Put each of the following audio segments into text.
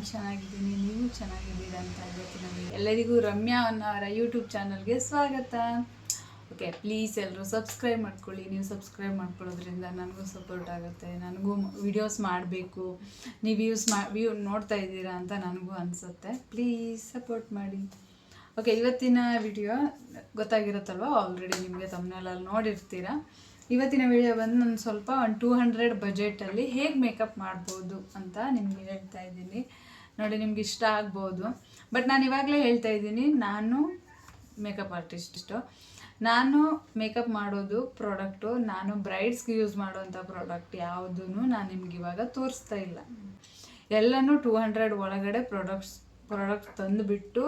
ನಾನು ಚೆನ್ನಾಗಿದ್ದೀನಿ, ನೀವು ಚೆನ್ನಾಗಿದ್ದೀರ ಅಂತ ಹೇಳ್ತೀನಿ ನಮಗೆ ಎಲ್ಲರಿಗೂ ರಮ್ಯಾ ಅನ್ನೋರ ಯೂಟ್ಯೂಬ್ ಚಾನಲ್ಗೆ ಸ್ವಾಗತ. ಓಕೆ ಪ್ಲೀಸ್ ಎಲ್ಲರೂ ಸಬ್ಸ್ಕ್ರೈಬ್ ಮಾಡ್ಕೊಳ್ಳಿ. ನೀವು ಸಬ್ಸ್ಕ್ರೈಬ್ ಮಾಡ್ಕೊಳ್ಳೋದ್ರಿಂದ ನನಗೂ ಸಪೋರ್ಟ್ ಆಗುತ್ತೆ. ನನಗೂ ವಿಡಿಯೋಸ್ ಮಾಡಬೇಕು. ನೀವು ವ್ಯೂಸ್ ಮಾ ವ್ಯೂ ನೋಡ್ತಾ ಇದ್ದೀರಾ ಅಂತ ನನಗೂ ಅನಿಸುತ್ತೆ. ಪ್ಲೀಸ್ ಸಪೋರ್ಟ್ ಮಾಡಿ. ಓಕೆ, ಇವತ್ತಿನ ವಿಡಿಯೋ ಗೊತ್ತಾಗಿರುತ್ತಲ್ವ? ಆಲ್ರೆಡಿ ನಿಮಗೆ ತಮ್ಮನೆಲ್ಲ ನೋಡಿರ್ತೀರ. ಇವತ್ತಿನ ವಿಡಿಯೋ ಬಂದು ನಾನು ಸ್ವಲ್ಪ ಒಂದು ಟೂ ಹಂಡ್ರೆಡ್ ಬಜೆಟಲ್ಲಿ ಹೇಗೆ ಮೇಕಪ್ ಮಾಡ್ಬೋದು ಅಂತ ನಿಮಗೆ ಹೇಳ್ತಾ ಇದ್ದೀನಿ. ನೋಡಿ, ನಿಮ್ಗೆ ಇಷ್ಟ ಆಗ್ಬೋದು. ಬಟ್ ನಾನು ಇವಾಗಲೇ ಹೇಳ್ತಾ ಇದ್ದೀನಿ, ನಾನು ಮೇಕಪ್ ಆರ್ಟಿಸ್ಟು ನಾನು ಮೇಕಪ್ ಮಾಡೋದು ಪ್ರಾಡಕ್ಟು ನಾನು ಬ್ರೈಡ್ಸ್ಗೆ ಯೂಸ್ ಮಾಡುವಂಥ ಪ್ರಾಡಕ್ಟ್ ಯಾವುದೂ ನಾನು ನಿಮ್ಗೆ ಇವಾಗ ತೋರಿಸ್ತಾ ಇಲ್ಲ. ಎಲ್ಲನೂ ಟೂ ಹಂಡ್ರೆಡ್ ಒಳಗಡೆ ಪ್ರಾಡಕ್ಟ್ಸ್ ಪ್ರಾಡಕ್ಟ್ ತಂದುಬಿಟ್ಟು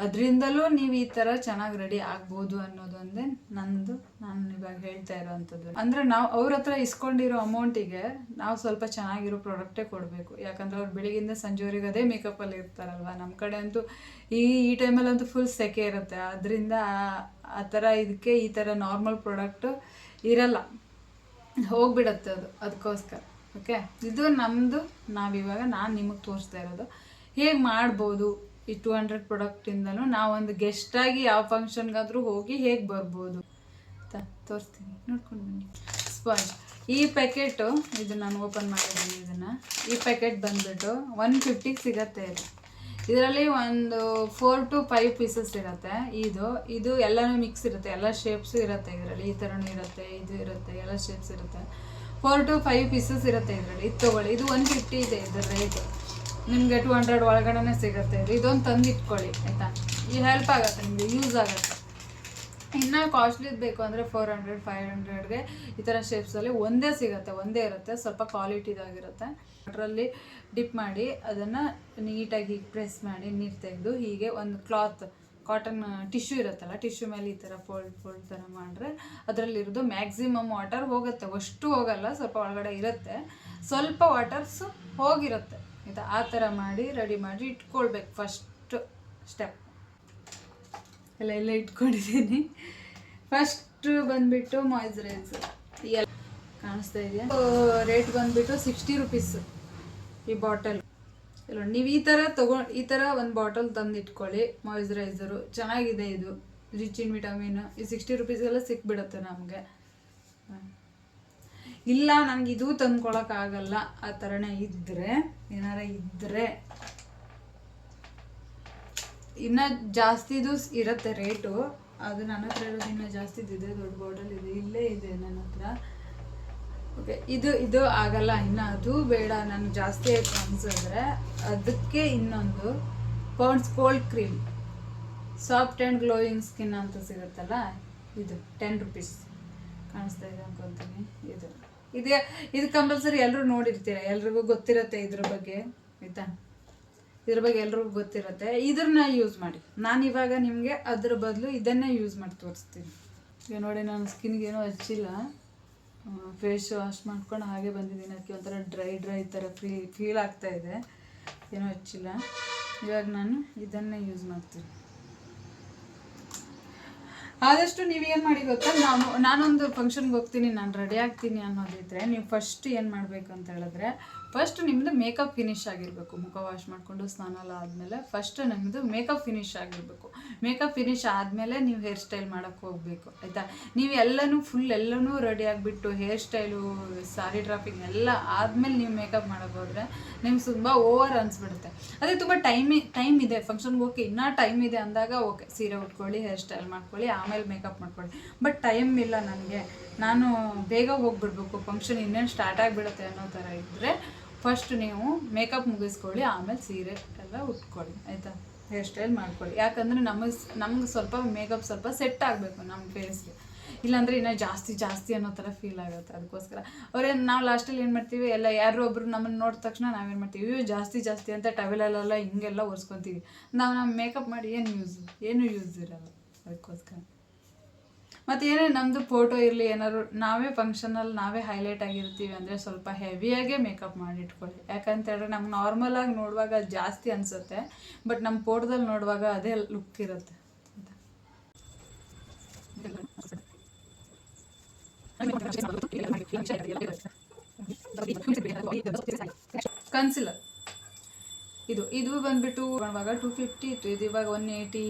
ಅದರಿಂದಲೂ ನೀವು ಈ ಥರ ಚೆನ್ನಾಗಿ ರೆಡಿ ಆಗ್ಬೋದು ಅನ್ನೋದೊಂದೇ ನಂದು, ನಾನು ಇವಾಗ ಹೇಳ್ತಾ ಇರೋವಂಥದ್ದು ಅಂದರೆ ನಾವು ಅವ್ರ ಹತ್ರ ಇಸ್ಕೊಂಡಿರೋ ಅಮೌಂಟಿಗೆ ನಾವು ಸ್ವಲ್ಪ ಚೆನ್ನಾಗಿರೋ ಪ್ರಾಡಕ್ಟೇ ಕೊಡಬೇಕು. ಯಾಕಂದ್ರೆ ಅವ್ರು ಬೆಳಿಗ್ಗಿಂದ ಸಂಜೆವರೆಗೆ ಅದೇ ಮೇಕಪ್ಪಲ್ಲಿ ಇರ್ತಾರಲ್ವ? ನಮ್ಮ ಕಡೆ ಅಂತೂ ಈ ಈ ಟೈಮಲ್ಲಂತೂ ಫುಲ್ ಸೆಕೆ ಇರುತ್ತೆ. ಅದರಿಂದ ಆ ಥರ ಇದಕ್ಕೆ ಈ ಥರ ನಾರ್ಮಲ್ ಪ್ರಾಡಕ್ಟು ಇರಲ್ಲ. ಹೋಗ್ಬಿಡತ್ತೆ ಅದು. ಅದಕ್ಕೋಸ್ಕರ ಓಕೆ ಇದು ನಮ್ಮದು ನಾವಿವಾಗ ನಾನು ನಿಮಗೆ ತೋರಿಸ್ತಾ ಇರೋದು. ಹೇಗೆ ಮಾಡ್ಬೋದು? ಈ ಟೂ ಹಂಡ್ರೆಡ್ ಪ್ರಾಡಕ್ಟಿಂದನೂ ನಾವೊಂದು ಗೆಸ್ಟಾಗಿ ಯಾವ ಫಂಕ್ಷನ್ಗಾದರೂ ಹೋಗಿ ಹೇಗೆ ಬರ್ಬೋದು? ಅಂತ ತೋರಿಸ್ತೀನಿ. ನೋಡ್ಕೊಂಡು ಬನ್ನಿ. ಸ್ಪಾಂಜ್ ಈ ಪ್ಯಾಕೆಟು ಇದು ನಾನು ಓಪನ್ ಮಾಡಿದ್ದೀನಿ ಇದನ್ನು. ಈ ಪ್ಯಾಕೆಟ್ ಬಂದ್ಬಿಟ್ಟು ಒನ್ ಫಿಫ್ಟಿಗೆ ಸಿಗತ್ತೆ ಇದು. ಇದರಲ್ಲಿ ಒಂದು ಫೋರ್ ಟು ಫೈವ್ ಪೀಸಸ್ ಇರುತ್ತೆ. ಇದು ಇದು ಎಲ್ಲನೂ ಮಿಕ್ಸ್ ಇರುತ್ತೆ. ಎಲ್ಲ ಶೇಪ್ಸು ಇರುತ್ತೆ ಇದರಲ್ಲಿ. ಈ ಥರನೂ ಇರುತ್ತೆ, ಇದು ಇರುತ್ತೆ, ಎಲ್ಲ ಶೇಪ್ಸ್ ಇರುತ್ತೆ. ಫೋರ್ ಟು ಫೈವ್ ಪೀಸಸ್ ಇರುತ್ತೆ ಇದರಲ್ಲಿ. ಇದು ತೊಗೊಳ್ಳಿ. ಇದು ಒನ್ ಫಿಫ್ಟಿ ಇದೆ ಇದರ ರೇಟ್ ನಿಮಗೆ ಟು ಹಂಡ್ರೆಡ್ ಒಳಗಡೆ ಸಿಗುತ್ತೆ. ಇದು ಇದೊಂದು ತಂದು ಇಟ್ಕೊಳ್ಳಿ ಆಯಿತಾ? ಈ ಹೆಲ್ಪ್ ಆಗುತ್ತೆ ನಿಮಗೆ ಯೂಸ್ ಆಗುತ್ತೆ. ಇನ್ನು ಕಾಸ್ಟ್ಲಿದು ಬೇಕು ಅಂದರೆ ಫೋರ್ ಹಂಡ್ರೆಡ್ ಫೈವ್ ಹಂಡ್ರೆಡ್ಗೆ ಈ ಥರ ಶೇಪ್ಸಲ್ಲಿ ಒಂದೇ ಸಿಗುತ್ತೆ, ಒಂದೇ ಇರುತ್ತೆ, ಸ್ವಲ್ಪ ಕ್ವಾಲಿಟಿದಾಗಿರುತ್ತೆ ಅದರಲ್ಲಿ ಡಿಪ್ ಮಾಡಿ, ಅದನ್ನು ನೀಟಾಗಿ ಪ್ರೆಸ್ ಮಾಡಿ ನೀರು ತೆಗೆದು ಹೀಗೆ ಒಂದು ಕ್ಲಾತ್ ಕಾಟನ್ ಟಿಶ್ಯೂ ಇರುತ್ತಲ್ಲ ಟಿಶ್ಯೂ ಮೇಲೆ ಈ ಥರ ಫೋಲ್ಡ್ ಫೋಲ್ಡ್ ಥರ ಮಾಡಿದ್ರೆ ಅದರಲ್ಲಿರೋದು ಮ್ಯಾಕ್ಸಿಮಮ್ ವಾಟರ್ ಹೋಗುತ್ತೆ. ಅಷ್ಟು ಹೋಗಲ್ಲ, ಸ್ವಲ್ಪ ಒಳಗಡೆ ಇರುತ್ತೆ. ಸ್ವಲ್ಪ ವಾಟರ್ಸು ಹೋಗಿರುತ್ತೆ. ಆಯಿತಾ? ಆ ಥರ ಮಾಡಿ ರೆಡಿ ಮಾಡಿ ಇಟ್ಕೊಳ್ಬೇಕು ಫಸ್ಟ್ ಸ್ಟೆಪ್ ಎಲ್ಲ ಎಲ್ಲ ಇಟ್ಕೊಂಡಿದ್ದೀನಿ. ಫಸ್ಟ್ ಬಂದ್ಬಿಟ್ಟು ಮಾಯ್ಚರೈಸರ್ ಎಲ್ಲ ಕಾಣಿಸ್ತಾ ಇದೆಯಾ? ರೇಟ್ ಬಂದುಬಿಟ್ಟು ಸಿಕ್ಸ್ಟಿ ರುಪೀಸ್ ಈ ಬಾಟಲ್ ಇಲ್ಲ ನೀವು ಈ ಥರ ತಗೊ, ಈ ಥರ ಒಂದು ಬಾಟಲ್ ತಂದು ಇಟ್ಕೊಳ್ಳಿ ಮಾಯ್ಚರೈಸರು ಚೆನ್ನಾಗಿದೆ ಇದು. ರಿಚ್ ಇನ್ ವಿಟಮಿನ್ ಈ ಸಿಕ್ಸ್ಟಿ ರುಪೀಸ್ಗೆಲ್ಲ ಸಿಕ್ಬಿಡುತ್ತೆ ನಮಗೆ. ಇಲ್ಲ ನನಗೆ ಇದು ತಂದ್ಕೊಳಕ್ಕಾಗಲ್ಲ ಆ ಥರನೇ ಇದ್ದರೆ ಏನಾರ ಇದ್ದರೆ ಇನ್ನ ಜಾಸ್ತಿದು ಇರುತ್ತೆ ರೇಟು. ಅದು ನನ್ನ ಹತ್ರ ಇರೋದು ಇನ್ನೂ ಜಾಸ್ತಿದಿದೆ ದೊಡ್ಡ ಬಾಟಲ್ ಇದೆ, ಇಲ್ಲೇ ಇದೆ ನನ್ನ ಹತ್ರ. ಓಕೆ ಇದು ಇದು ಆಗಲ್ಲ, ಇನ್ನು ಅದು ಬೇಡ ನಾನು ಜಾಸ್ತಿ ಅನ್ಸಿದ್ರೆ ಅದಕ್ಕೆ ಇನ್ನೊಂದು Pond's cold cream soft and glowing skin ಅಂತ ಸಿಗುತ್ತಲ್ಲ, ಇದು ಟೆನ್ ರುಪೀಸ್ ಕಾಣಿಸ್ತಾ ಇದೆ ಅನ್ಕೊತೀನಿ, ಇದು. ಇದೆ ಇದು ಕಂಪಲ್ಸರಿ ಎಲ್ಲರೂ ನೋಡಿರ್ತೀರ? ಎಲ್ರಿಗೂ ಗೊತ್ತಿರುತ್ತೆ ಇದ್ರ ಬಗ್ಗೆ, ಆಯಿತಾ? ಇದ್ರ ಬಗ್ಗೆ ಎಲ್ರಿಗೂ ಗೊತ್ತಿರುತ್ತೆ. ಇದನ್ನ ಯೂಸ್ ಮಾಡಿ. ನಾನು ಇವಾಗ ನಿಮಗೆ ಅದ್ರ ಬದಲು ಇದನ್ನೇ ಯೂಸ್ ಮಾಡಿ ತೋರಿಸ್ತೀನಿ. ಈಗ ನೋಡಿ, ನಾನು ಸ್ಕಿನ್ಗೆ ಏನೂ ಹಚ್ಚಿಲ್ಲ. ಫೇಸ್ ವಾಶ್ ಮಾಡ್ಕೊಂಡು ಹಾಗೆ ಬಂದಿದ್ದೀನಿ. ಅದಕ್ಕೆ ಒಂಥರ ಡ್ರೈ ಡ್ರೈ ಥರ ಫೀ ಫೀಲ್ ಆಗ್ತಾ ಇದೆ. ಏನೂ ಹಚ್ಚಿಲ್ಲ. ಇವಾಗ ನಾನು ಇದನ್ನೇ ಯೂಸ್ ಮಾಡ್ತೀನಿ. ಆದಷ್ಟು ನೀವೇನು ಮಾಡಿ ಗೊತ್ತಾ? ನಾನು ನಾನೊಂದು ಫಂಕ್ಷನ್ಗೆ ಹೋಗ್ತೀನಿ, ನಾನು ರೆಡಿ ಆಗ್ತೀನಿ ಅನ್ನೋದಿದ್ರೆ, ನೀವು ಫಸ್ಟ್ ಏನು ಮಾಡಬೇಕು ಅಂತ ಹೇಳಿದ್ರೆ ಫಸ್ಟ್ ನಿಮ್ಮದು ಮೇಕಪ್ ಫಿನಿಶ್ ಆಗಿರಬೇಕು. ಮುಖ ವಾಶ್ ಮಾಡಿಕೊಂಡು ಸ್ನಾನ ಎಲ್ಲ ಆದಮೇಲೆ ಫಸ್ಟ್ ನಿಮ್ಮದು ಮೇಕಪ್ ಫಿನಿಶ್ ಆಗಿರಬೇಕು. ಮೇಕಪ್ ಫಿನಿಶ್ ಆದಮೇಲೆ ನೀವು ಹೇರ್ ಸ್ಟೈಲ್ ಮಾಡೋಕ್ಕೆ ಹೋಗಬೇಕು, ಆಯಿತಾ? ನೀವು ಎಲ್ಲನೂ ಫುಲ್ ಎಲ್ಲನೂ ರೆಡಿ ಆಗಿಬಿಟ್ಟು ಹೇರ್ ಸ್ಟೈಲು ಸಾರಿ ಡ್ರಾಪಿಂಗ್ ಎಲ್ಲ ಆದಮೇಲೆ ನೀವು ಮೇಕಪ್ ಮಾಡೋಕ್ಕೆ ಹೋದರೆ ನಿಮ್ಗೆ ತುಂಬ ಓವರ್ ಅನಿಸ್ಬಿಡುತ್ತೆ. ಅದೇ ತುಂಬ ಟೈಮ್ ಟೈಮ್ ಇದೆ. ಫಂಕ್ಷನ್ಗೆ ಹೋಗಿ ಇನ್ನೂ ಟೈಮ್ ಇದೆ ಅಂದಾಗ ಓಕೆ ಸೀರೆ ಉಟ್ಕೊಳ್ಳಿ ಹೇರ್ ಸ್ಟೈಲ್ ಮಾಡ್ಕೊಳ್ಳಿ, ಆಮೇಲೆ ಮೇಕಪ್ ಮಾಡ್ಕೊಳ್ಳಿ. ಬಟ್ ಟೈಮ್ ಇಲ್ಲ ನನಗೆ. ನಾನು ಬೇಗ ಹೋಗ್ಬಿಡ್ಬೇಕು. ಫಂಕ್ಷನ್ ಇನ್ನೇನು ಸ್ಟಾರ್ಟ್ ಆಗಿಬಿಡುತ್ತೆ ಅನ್ನೋ ಥರ ಇದ್ದರೆ ಫಸ್ಟ್ ನೀವು ಮೇಕಪ್ ಮುಗಿಸ್ಕೊಳ್ಳಿ, ಆಮೇಲೆ ಸೀರೆ ಎಲ್ಲ ಉಟ್ಕೊಳ್ಳಿ, ಆಯಿತಾ? ಹೇರ್ ಸ್ಟೈಲ್ ಮಾಡ್ಕೊಳ್ಳಿ. ಯಾಕಂದರೆ ನಮಗೆ ನಮ್ಗೆ ಸ್ವಲ್ಪ ಮೇಕಪ್ ಸ್ವಲ್ಪ ಸೆಟ್ ಆಗಬೇಕು ನಮ್ಮ ಫೇಸ್ಗೆ ಇಲ್ಲಾಂದರೆ ಇನ್ನೂ ಜಾಸ್ತಿ ಜಾಸ್ತಿ ಅನ್ನೋ ಥರ ಫೀಲ್ ಆಗುತ್ತೆ ಅದಕ್ಕೋಸ್ಕರ. ಅವ್ರೇನು ನಾವು ಲಾಸ್ಟಲ್ಲಿ ಏನು ಮಾಡ್ತೀವಿ? ಎಲ್ಲ ಯಾರೋ ಒಬ್ರು ನಮ್ಮನ್ನು ನೋಡಿದ ತಕ್ಷಣ ನಾವೇನು ಮಾಡ್ತೀವಿ? ಇವ್ ಜಾಸ್ತಿ ಜಾಸ್ತಿ ಅಂತ ಟವೆಲಲ್ಲೆಲ್ಲ ಹಿಂಗೆಲ್ಲ ಒರೆಸ್ಕೊತೀವಿ. ನಾವು ನಮ್ಮ ಮೇಕಪ್ ಮಾಡಿ ಏನು ಯೂಸ್ ಏನು ಯೂಸ್ ಇರಲ್ಲ ಅದಕ್ಕೋಸ್ಕರ. ಮತ್ತು ಏನೇ ನಮ್ಮದು ಫೋಟೋ ಇರಲಿ ಏನಾದ್ರು, ನಾವೇ ಫಂಕ್ಷನಲ್ಲಿ ನಾವೇ ಹೈಲೈಟ್ ಆಗಿರ್ತೀವಿ ಅಂದರೆ ಸ್ವಲ್ಪ ಹೆವಿಯಾಗೇ ಮೇಕಪ್ ಮಾಡಿಟ್ಕೊಳ್ಳಿ. ಯಾಕಂತ ಹೇಳಿದ್ರೆ ನಮ್ಗೆ ನಾರ್ಮಲಾಗಿ ನೋಡುವಾಗ ಜಾಸ್ತಿ ಅನಿಸುತ್ತೆ ಬಟ್ ನಮ್ಮ ಫೋಟೋದಲ್ಲಿ ನೋಡುವಾಗ ಅದೇ ಲುಕ್ ಇರುತ್ತೆ. ಕನ್ಸಿಲರ್ ಇದು ಇದು ಬಂದ್ಬಿಟ್ಟು ಟೂ ಫಿಫ್ಟಿ ಇತ್ತು. ಇದು ಇವಾಗ ಒನ್ ಏಯ್ಟಿ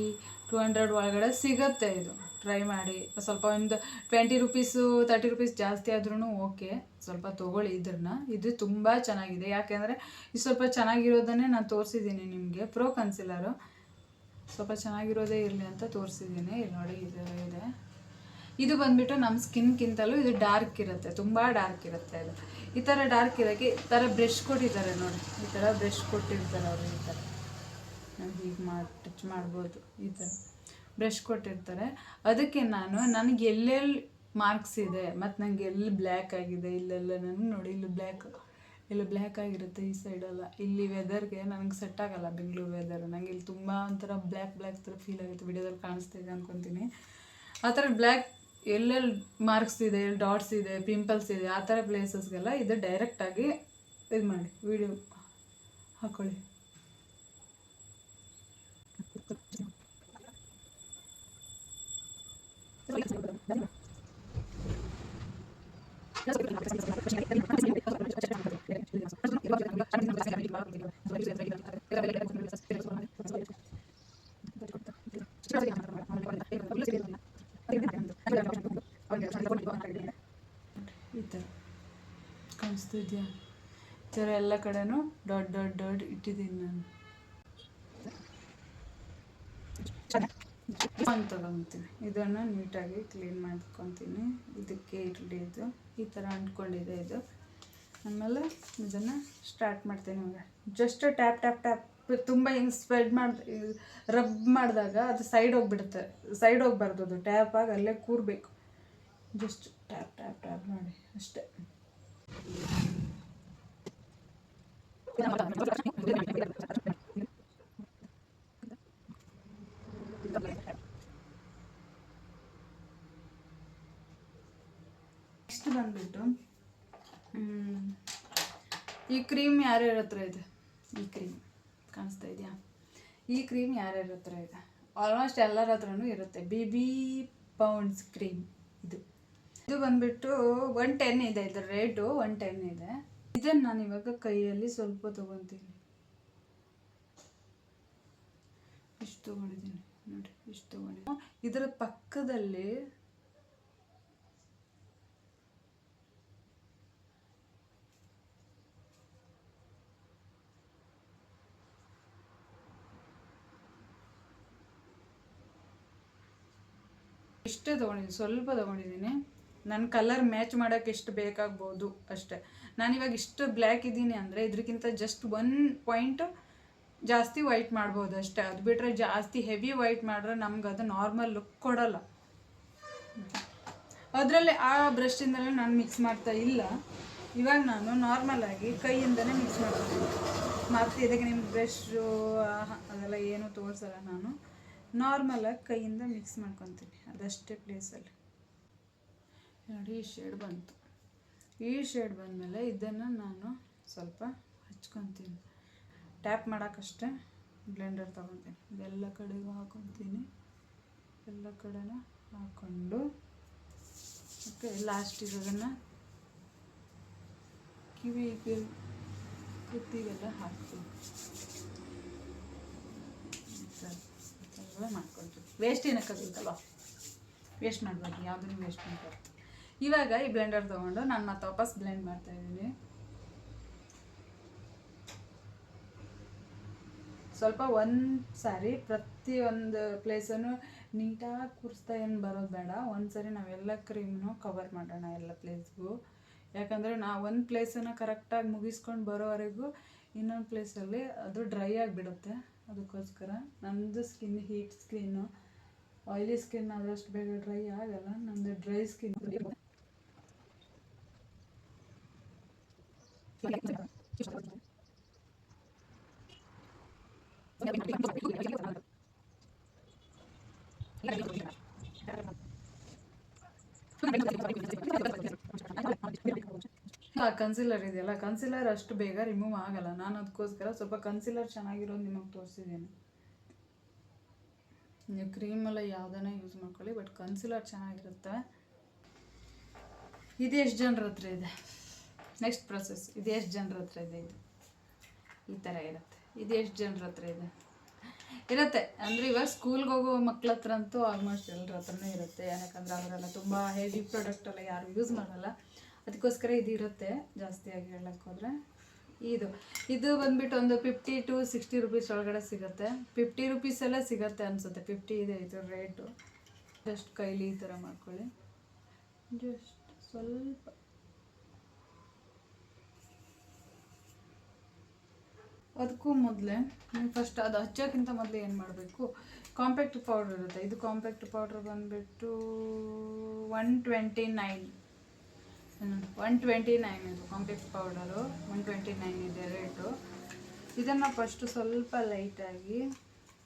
ಟೂ ಹಂಡ್ರೆಡ್ ಒಳಗಡೆ ಸಿಗತ್ತೆ ಇದು. ಟ್ರೈ ಮಾಡಿ, ಸ್ವಲ್ಪ ಒಂದು ಟ್ವೆಂಟಿ ರುಪೀಸು ತರ್ಟಿ ರುಪೀಸ್ ಜಾಸ್ತಿ ಆದ್ರೂ ಓಕೆ ಸ್ವಲ್ಪ ತೊಗೊಳ್ಳಿ ಇದನ್ನ ಇದು ತುಂಬ ಚೆನ್ನಾಗಿದೆ. ಯಾಕೆಂದರೆ ಇದು ಸ್ವಲ್ಪ ಚೆನ್ನಾಗಿರೋದನ್ನೇ ನಾನು ತೋರಿಸಿದ್ದೀನಿ ನಿಮಗೆ. ಪ್ರೋ ಕನ್ಸಿಲರು ಸ್ವಲ್ಪ ಚೆನ್ನಾಗಿರೋದೇ ಇರಲಿ ಅಂತ ತೋರಿಸಿದ್ದೀನಿ. ಇಲ್ಲಿ ನೋಡಿ, ಇದು ಇದೆ. ಇದು ಬಂದ್ಬಿಟ್ಟು ನಮ್ಮ ಸ್ಕಿನ್ಗಿಂತಲೂ ಇದು ಡಾರ್ಕ್ ಇರುತ್ತೆ. ತುಂಬ ಡಾರ್ಕ್ ಇರುತ್ತೆ ಇದು ಈ ಥರ ಡಾರ್ಕ್ ಇರೋಕ್ಕೆ ಈ ಥರ ಬ್ರಷ್ ಕೊಟ್ಟಿದ್ದಾರೆ ನೋಡಿ. ಈ ಥರ ಬ್ರಷ್ ಕೊಟ್ಟಿರ್ತಾರೆ ಅವರು ಈ ಥರ ನಾವು ಹೀಗೆ ಮಾಡಿ ಟಚ್ ಮಾಡ್ಬೋದು ಈ ಥರ ಬ್ರಷ್ ಕೊಟ್ಟಿರ್ತಾರೆ. ಅದಕ್ಕೆ ನಾನು, ನನಗೆ ಎಲ್ಲೆಲ್ಲಿ ಮಾರ್ಕ್ಸ್ ಇದೆ, ಮತ್ತು ನನಗೆ ಎಲ್ಲಿ ಬ್ಲ್ಯಾಕ್ ಆಗಿದೆ, ಇಲ್ಲೆಲ್ಲ ನಾನು ನೋಡಿ, ಇಲ್ಲಿ ಬ್ಲ್ಯಾಕ್ ಇಲ್ಲಿ ಬ್ಲ್ಯಾಕ್ ಆಗಿರುತ್ತೆ ಈ ಸೈಡೆಲ್ಲ ಇಲ್ಲಿ ವೆದರ್ಗೆ ನನಗೆ ಸೆಟ್ ಆಗಲ್ಲ ಬೆಂಗಳೂರು ವೆದರ್ ನನಗೆ ಇಲ್ಲಿ ತುಂಬ ಒಂಥರ ಬ್ಲ್ಯಾಕ್ ಬ್ಲ್ಯಾಕ್ ಥರ ಫೀಲ್ ಆಗುತ್ತೆ. ವಿಡಿಯೋದಲ್ಲಿ ಕಾಣಿಸ್ತಾ ಇದೆ ಅಂದ್ಕೊತೀನಿ ಆ ಥರ ಬ್ಲ್ಯಾಕ್ ಎಲ್ಲೆಲ್ಲಿ ಮಾರ್ಕ್ಸ್ ಇದೆ ಎಲ್ಲಿ ಡಾಟ್ಸ್ ಇದೆ ಪಿಂಪಲ್ಸ್ ಇದೆ, ಆ ಥರ ಪ್ಲೇಸಸ್ಗೆಲ್ಲ ಇದು ಡೈರೆಕ್ಟಾಗಿ ಇದು ಮಾಡಿ ವಿಡಿಯೋ ಹಾಕ್ಕೊಳ್ಳಿ ಈ ಥರ ಕಾಣಿಸ್ತಿದ್ಯಾ? ಈ ಥರ ಎಲ್ಲ ಕಡೆನೂ ಡಾಟ್ ಡಾಟ್ ಡಾಟ್ ಇಟ್ಟಿದ್ದೀನಿ ನಾನು. ತಗೊತೀನಿ ಇದನ್ನು ನೀಟಾಗಿ ಕ್ಲೀನ್ ಮಾಡ್ಕೊತೀನಿ. ಇದಕ್ಕೆ ಇರಲಿ ಇದು, ಈ ಥರ ಅಂಟ್ಕೊಂಡಿದೆ ಇದು. ಆಮೇಲೆ ಇದನ್ನು ಸ್ಟಾರ್ಟ್ ಮಾಡ್ತೀನಿ ಇವಾಗ. ಜಸ್ಟ್ ಟ್ಯಾಪ್ ಟ್ಯಾಪ್ ಟ್ಯಾಪ್ ತುಂಬ ಹಿಂಗೆ ಸ್ಪ್ರೆಡ್ ಮಾಡಿ ರಬ್ ಮಾಡಿದಾಗ ಅದು ಸೈಡ್ ಹೋಗ್ಬಿಡುತ್ತೆ. ಸೈಡ್ ಹೋಗ್ಬಾರ್ದು ಅದು. ಟ್ಯಾಪ್ ಆಗಿ ಅಲ್ಲೇ ಕೂರಬೇಕು. ಜಸ್ಟ್ ಟ್ಯಾಪ್ ಟ್ಯಾಪ್ ಟ್ಯಾಪ್ ಮಾಡಿ. ಅಷ್ಟೇ. ನೆಕ್ಸ್ಟ್ ಬಂದ್ಬಿಟ್ಟು ಈ ಕ್ರೀಮ್ ಯಾರ್ಯಾರ ಹತ್ರ ಇದೆ? ಈ ಕ್ರೀಮ್ ಕಾಣಿಸ್ತಾ ಇದೆಯಾ? ಈ ಕ್ರೀಮ್ ಯಾರ್ಯಾರ ಹತ್ರ ಇದೆ? ಆಲ್ಮೋಸ್ಟ್ ಎಲ್ಲರ ಹತ್ರನೂ ಇರುತ್ತೆ. ಬಿ ಬಿ ಪೌಂಡ್ಸ್ ಕ್ರೀಮ್ ಇದು. ಇದು ಬಂದ್ಬಿಟ್ಟು ಒನ್ ಟೆನ್ ಇದೆ, ಇದು ರೇಟು ಒನ್ ಟೆನ್ ಇದೆ. ಇದನ್ನು ನಾನು ಇವಾಗ ಕೈಯಲ್ಲಿ ಸ್ವಲ್ಪ ತೊಗೊತೀನಿ. ಇಷ್ಟು ತೊಗೊಂಡಿದ್ದೀನಿ. ನೋಡಿ ಇಷ್ಟು ತೊಗೊಂಡಿದ್ದೀನಿ. ಇದರ ಪಕ್ಕದಲ್ಲಿ ಇಷ್ಟೇ ತೊಗೊಂಡಿದ್ದೀನಿ, ಸ್ವಲ್ಪ ತೊಗೊಂಡಿದ್ದೀನಿ. ನನ್ನ ಕಲರ್ ಮ್ಯಾಚ್ ಮಾಡೋಕ್ಕೆ ಎಷ್ಟು ಬೇಕಾಗ್ಬೋದು ಅಷ್ಟೇ. ನಾನಿವಾಗ ಇಷ್ಟು ಬ್ಲ್ಯಾಕ್ ಇದ್ದೀನಿ ಅಂದರೆ ಇದಕ್ಕಿಂತ ಜಸ್ಟ್ ಒನ್ ಪಾಯಿಂಟ್ ಜಾಸ್ತಿ ವೈಟ್ ಮಾಡ್ಬೋದು ಅಷ್ಟೇ. ಅದು ಬಿಟ್ಟರೆ ಜಾಸ್ತಿ ಹೆವಿ ವೈಟ್ ಮಾಡಿದ್ರೆ ನಮ್ಗೆ ಅದು ನಾರ್ಮಲ್ ಲುಕ್ ಕೊಡೋಲ್ಲ. ಅದರಲ್ಲಿ ಆ ಬ್ರಷಿಂದಲೇ ನಾನು ಮಿಕ್ಸ್ ಮಾಡ್ತಾ ಇಲ್ಲ. ಇವಾಗ ನಾನು ನಾರ್ಮಲಾಗಿ ಕೈಯಿಂದಲೇ ಮಿಕ್ಸ್ ಮಾಡ್ತೀನಿ ಮತ್ತು ಇದಕ್ಕೆ ನಿಮ್ಮ ಬ್ರಷು ಅದೆಲ್ಲ ಏನೂ ತೋರಿಸಲ್ಲ ನಾನು. ನಾರ್ಮಲಾಗಿ ಕೈಯಿಂದ ಮಿಕ್ಸ್ ಮಾಡ್ಕೊತೀನಿ. ಅದಷ್ಟೇ ಪ್ಲೇಸಲ್ಲಿ ನೋಡಿ, ಈ ಶೇಡ್ ಬಂತು. ಈ ಶೇಡ್ ಬಂದಮೇಲೆ ಇದನ್ನು ನಾನು ಸ್ವಲ್ಪ ಹಚ್ಕೊತೀನಿ. Tap ಮಾಡೋಕ್ಕಷ್ಟೇ Blender ತೊಗೊತೀನಿ. ಇದೆಲ್ಲ ಕಡೆಗೂ ಹಾಕೊತೀನಿ. ಎಲ್ಲ ಕಡೆನೂ ಹಾಕ್ಕೊಂಡು ಓಕೆ ಲಾಸ್ಟಿಗೆ ಅದನ್ನು ಕಿವಿಗೆ ಕುತ್ತಿಗೆಲ್ಲ ಹಾಕ್ತೀನಿ. ಎಲ್ಲ ಮಾಡ್ಕೊಳ್ತೀವಿ. ವೇಸ್ಟ್ ಏನಕ್ಕಾಗುತ್ತಲ್ವ ವೇಸ್ಟ್ ಮಾಡಬಾರ್ದು, ಯಾವುದನ್ನು ವೇಸ್ಟ್ ಮಾಡಬಾರ್ದು. ಇವಾಗ ಈ ಬ್ಲೆಂಡರ್ ತೊಗೊಂಡು ನಾನು ಮತ್ತೆ ವಾಪಸ್ ಬ್ಲೆಂಡ್ ಮಾಡ್ತಾ ಇದ್ದೀನಿ. ಸ್ವಲ್ಪ ಒಂದು ಸಾರಿ ಪ್ರತಿಯೊಂದು ಪ್ಲೇಸನ್ನು ನೀಟಾಗಿ ಕೂರಿಸ್ತಾ ಏನು ಬರೋದು ಬೇಡ. ಒಂದು ಸಾರಿ ನಾವೆಲ್ಲ ಕ್ರೀಮ್ನು ಕವರ್ ಮಾಡೋಣ ಎಲ್ಲ ಪ್ಲೇಸ್ಗೂ ಯಾಕಂದರೆ ನಾವು ಒಂದು ಪ್ಲೇಸನ್ನು ಕರೆಕ್ಟಾಗಿ ಮುಗಿಸ್ಕೊಂಡು ಬರೋವರೆಗೂ ಇನ್ನೊಂದು ಪ್ಲೇಸಲ್ಲಿ ಅದು ಡ್ರೈ ಆಗಿಬಿಡುತ್ತೆ. ಅದಕ್ಕೋಸ್ಕರ ನಮ್ಮದು skin heat skin oily skin ಆದಷ್ಟು ಬೇಗ ಡ್ರೈ ಆಗಲ್ಲ ನಮ್ಮದು ಡ್ರೈ ಸ್ಕಿನ್ ಕನ್ಸಿಲರ್ ಇದೆಯಲ್ಲ ಕನ್ಸಿಲರ್ ಅಷ್ಟು ಬೇಗ ರಿಮೂವ್ ಆಗಲ್ಲ. ನಾನು ಅದಕ್ಕೋಸ್ಕರ ಸ್ವಲ್ಪ ಕನ್ಸಿಲರ್ ಚೆನ್ನಾಗಿರೋದು ನಿಮಗೆ ತೋರಿಸಿದ್ದೀನಿ ನೀವು ಕ್ರೀಮೆಲ್ಲ ಯಾವುದನ್ನ ಯೂಸ್ ಮಾಡ್ಕೊಳ್ಳಿ ಬಟ್ ಕನ್ಸಿಲರ್ ಚೆನ್ನಾಗಿರುತ್ತೆ. ಇದು ಎಷ್ಟು ಜನರ ಹತ್ರ ಇದೆ? ನೆಕ್ಸ್ಟ್ ಪ್ರೊಸೆಸ್ ಇದು ಎಷ್ಟು ಜನರ ಹತ್ರ ಇದೆ ಇದು? ಈ ಥರ ಇರುತ್ತೆ. ಇದು ಎಷ್ಟು ಜನರ ಹತ್ರ ಇದೆ? ಇರುತ್ತೆ. ಅಂದರೆ ಇವಾಗ ಸ್ಕೂಲ್ಗೆ ಹೋಗೋ ಮಕ್ಳ ಹತ್ರ ಅಂತೂ ಆಲ್ಮೋಸ್ಟ್ ಎಲ್ಲರ ಹತ್ರನೇ ಇರುತ್ತೆ. ಯಾಕಂದರೆ ಅವರೆಲ್ಲ ತುಂಬ ಹೆವಿ ಪ್ರಾಡಕ್ಟ್ ಎಲ್ಲ ಯಾರು ಯೂಸ್ ಮಾಡಲ್ಲ. ಅದಕ್ಕೋಸ್ಕರ ಇದು ಇರುತ್ತೆ ಜಾಸ್ತಿಯಾಗಿ ಹೇಳಕ್ಕೆ ಇದು ಇದು ಬಂದ್ಬಿಟ್ಟು ಒಂದು ಫಿಫ್ಟಿ ಟು ಸಿಕ್ಸ್ಟಿ ರುಪೀಸ್ ಒಳಗಡೆ ಸಿಗುತ್ತೆ. ಫಿಫ್ಟಿ ರುಪೀಸ್ ಎಲ್ಲ ಸಿಗುತ್ತೆ ಅನಿಸುತ್ತೆ. ಫಿಫ್ಟಿ ಇದೆ ಇದು ರೇಟು ಜಸ್ಟ್ ಕೈಲಿ ಈ ಥರ ಮಾಡ್ಕೊಳ್ಳಿ. ಜಸ್ಟ್ ಸ್ವಲ್ಪ. ಅದಕ್ಕೂ ಮೊದಲೇ, ನೀವು ಫಸ್ಟ್ ಅದು ಹಚ್ಚೋಕ್ಕಿಂತ ಮೊದಲು ಏನು ಮಾಡಬೇಕು? ಕಾಂಪ್ಯಾಕ್ಟ್ ಪೌಡ್ರ್ ಇರುತ್ತೆ. ಇದು ಕಾಂಪ್ಯಾಕ್ಟ್ ಪೌಡ್ರ್ ಬಂದುಬಿಟ್ಟು one twenty nine one twenty nine ಇದು complex powder one twenty nine ಇದೆ ರೇಟು ಇದನ್ನು ಫಸ್ಟು ಸ್ವಲ್ಪ ಲೈಟಾಗಿ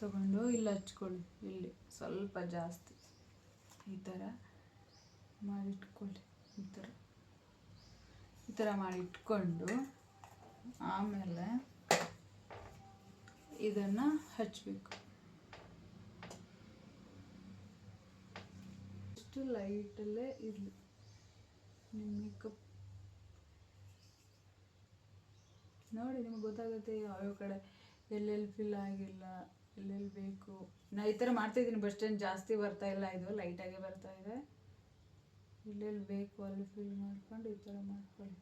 ತಗೊಂಡು ಇಲ್ಲಿ ಹಚ್ಕೊಳ್ಳಿ, ಇಲ್ಲಿ ಸ್ವಲ್ಪ ಜಾಸ್ತಿ. ಈ ಥರ ಮಾಡಿಟ್ಕೊಳ್ಳಿ, ಈ ಥರ ಈ ಥರ ಮಾಡಿಟ್ಕೊಂಡು ಆಮೇಲೆ ಇದನ್ನು ಹಚ್ಚಬೇಕು ಇಷ್ಟು ಲೈಟಲ್ಲೇ ಇರಲಿ. ಮೇಕಪ್ ನೋಡಿ, ನಿಮ್ಗೆ ಗೊತ್ತಾಗುತ್ತೆ ಯಾವ್ಯಾವ ಕಡೆ ಎಲ್ಲೆಲ್ಲಿ ಫಿಲ್ ಆಗಿಲ್ಲ, ಎಲ್ಲೆಲ್ಲಿ ಬೇಕು. ನಾ ಈ ಥರ ಮಾಡ್ತಾಯಿದ್ದೀನಿ ಬಸ್ ಸ್ಟ್ಯಾಂಡ್ ಜಾಸ್ತಿ ಬರ್ತಾ ಇಲ್ಲ, ಇದು ಲೈಟಾಗೆ ಬರ್ತಾ ಇದೆ. ಎಲ್ಲೆಲ್ಲಿ ಬೇಕು, ಅಲ್ಲಿ ಫಿಲ್ ಮಾಡ್ಕೊಂಡು ಈ ಥರ ಮಾಡ್ಕೊಳ್ಳಿ.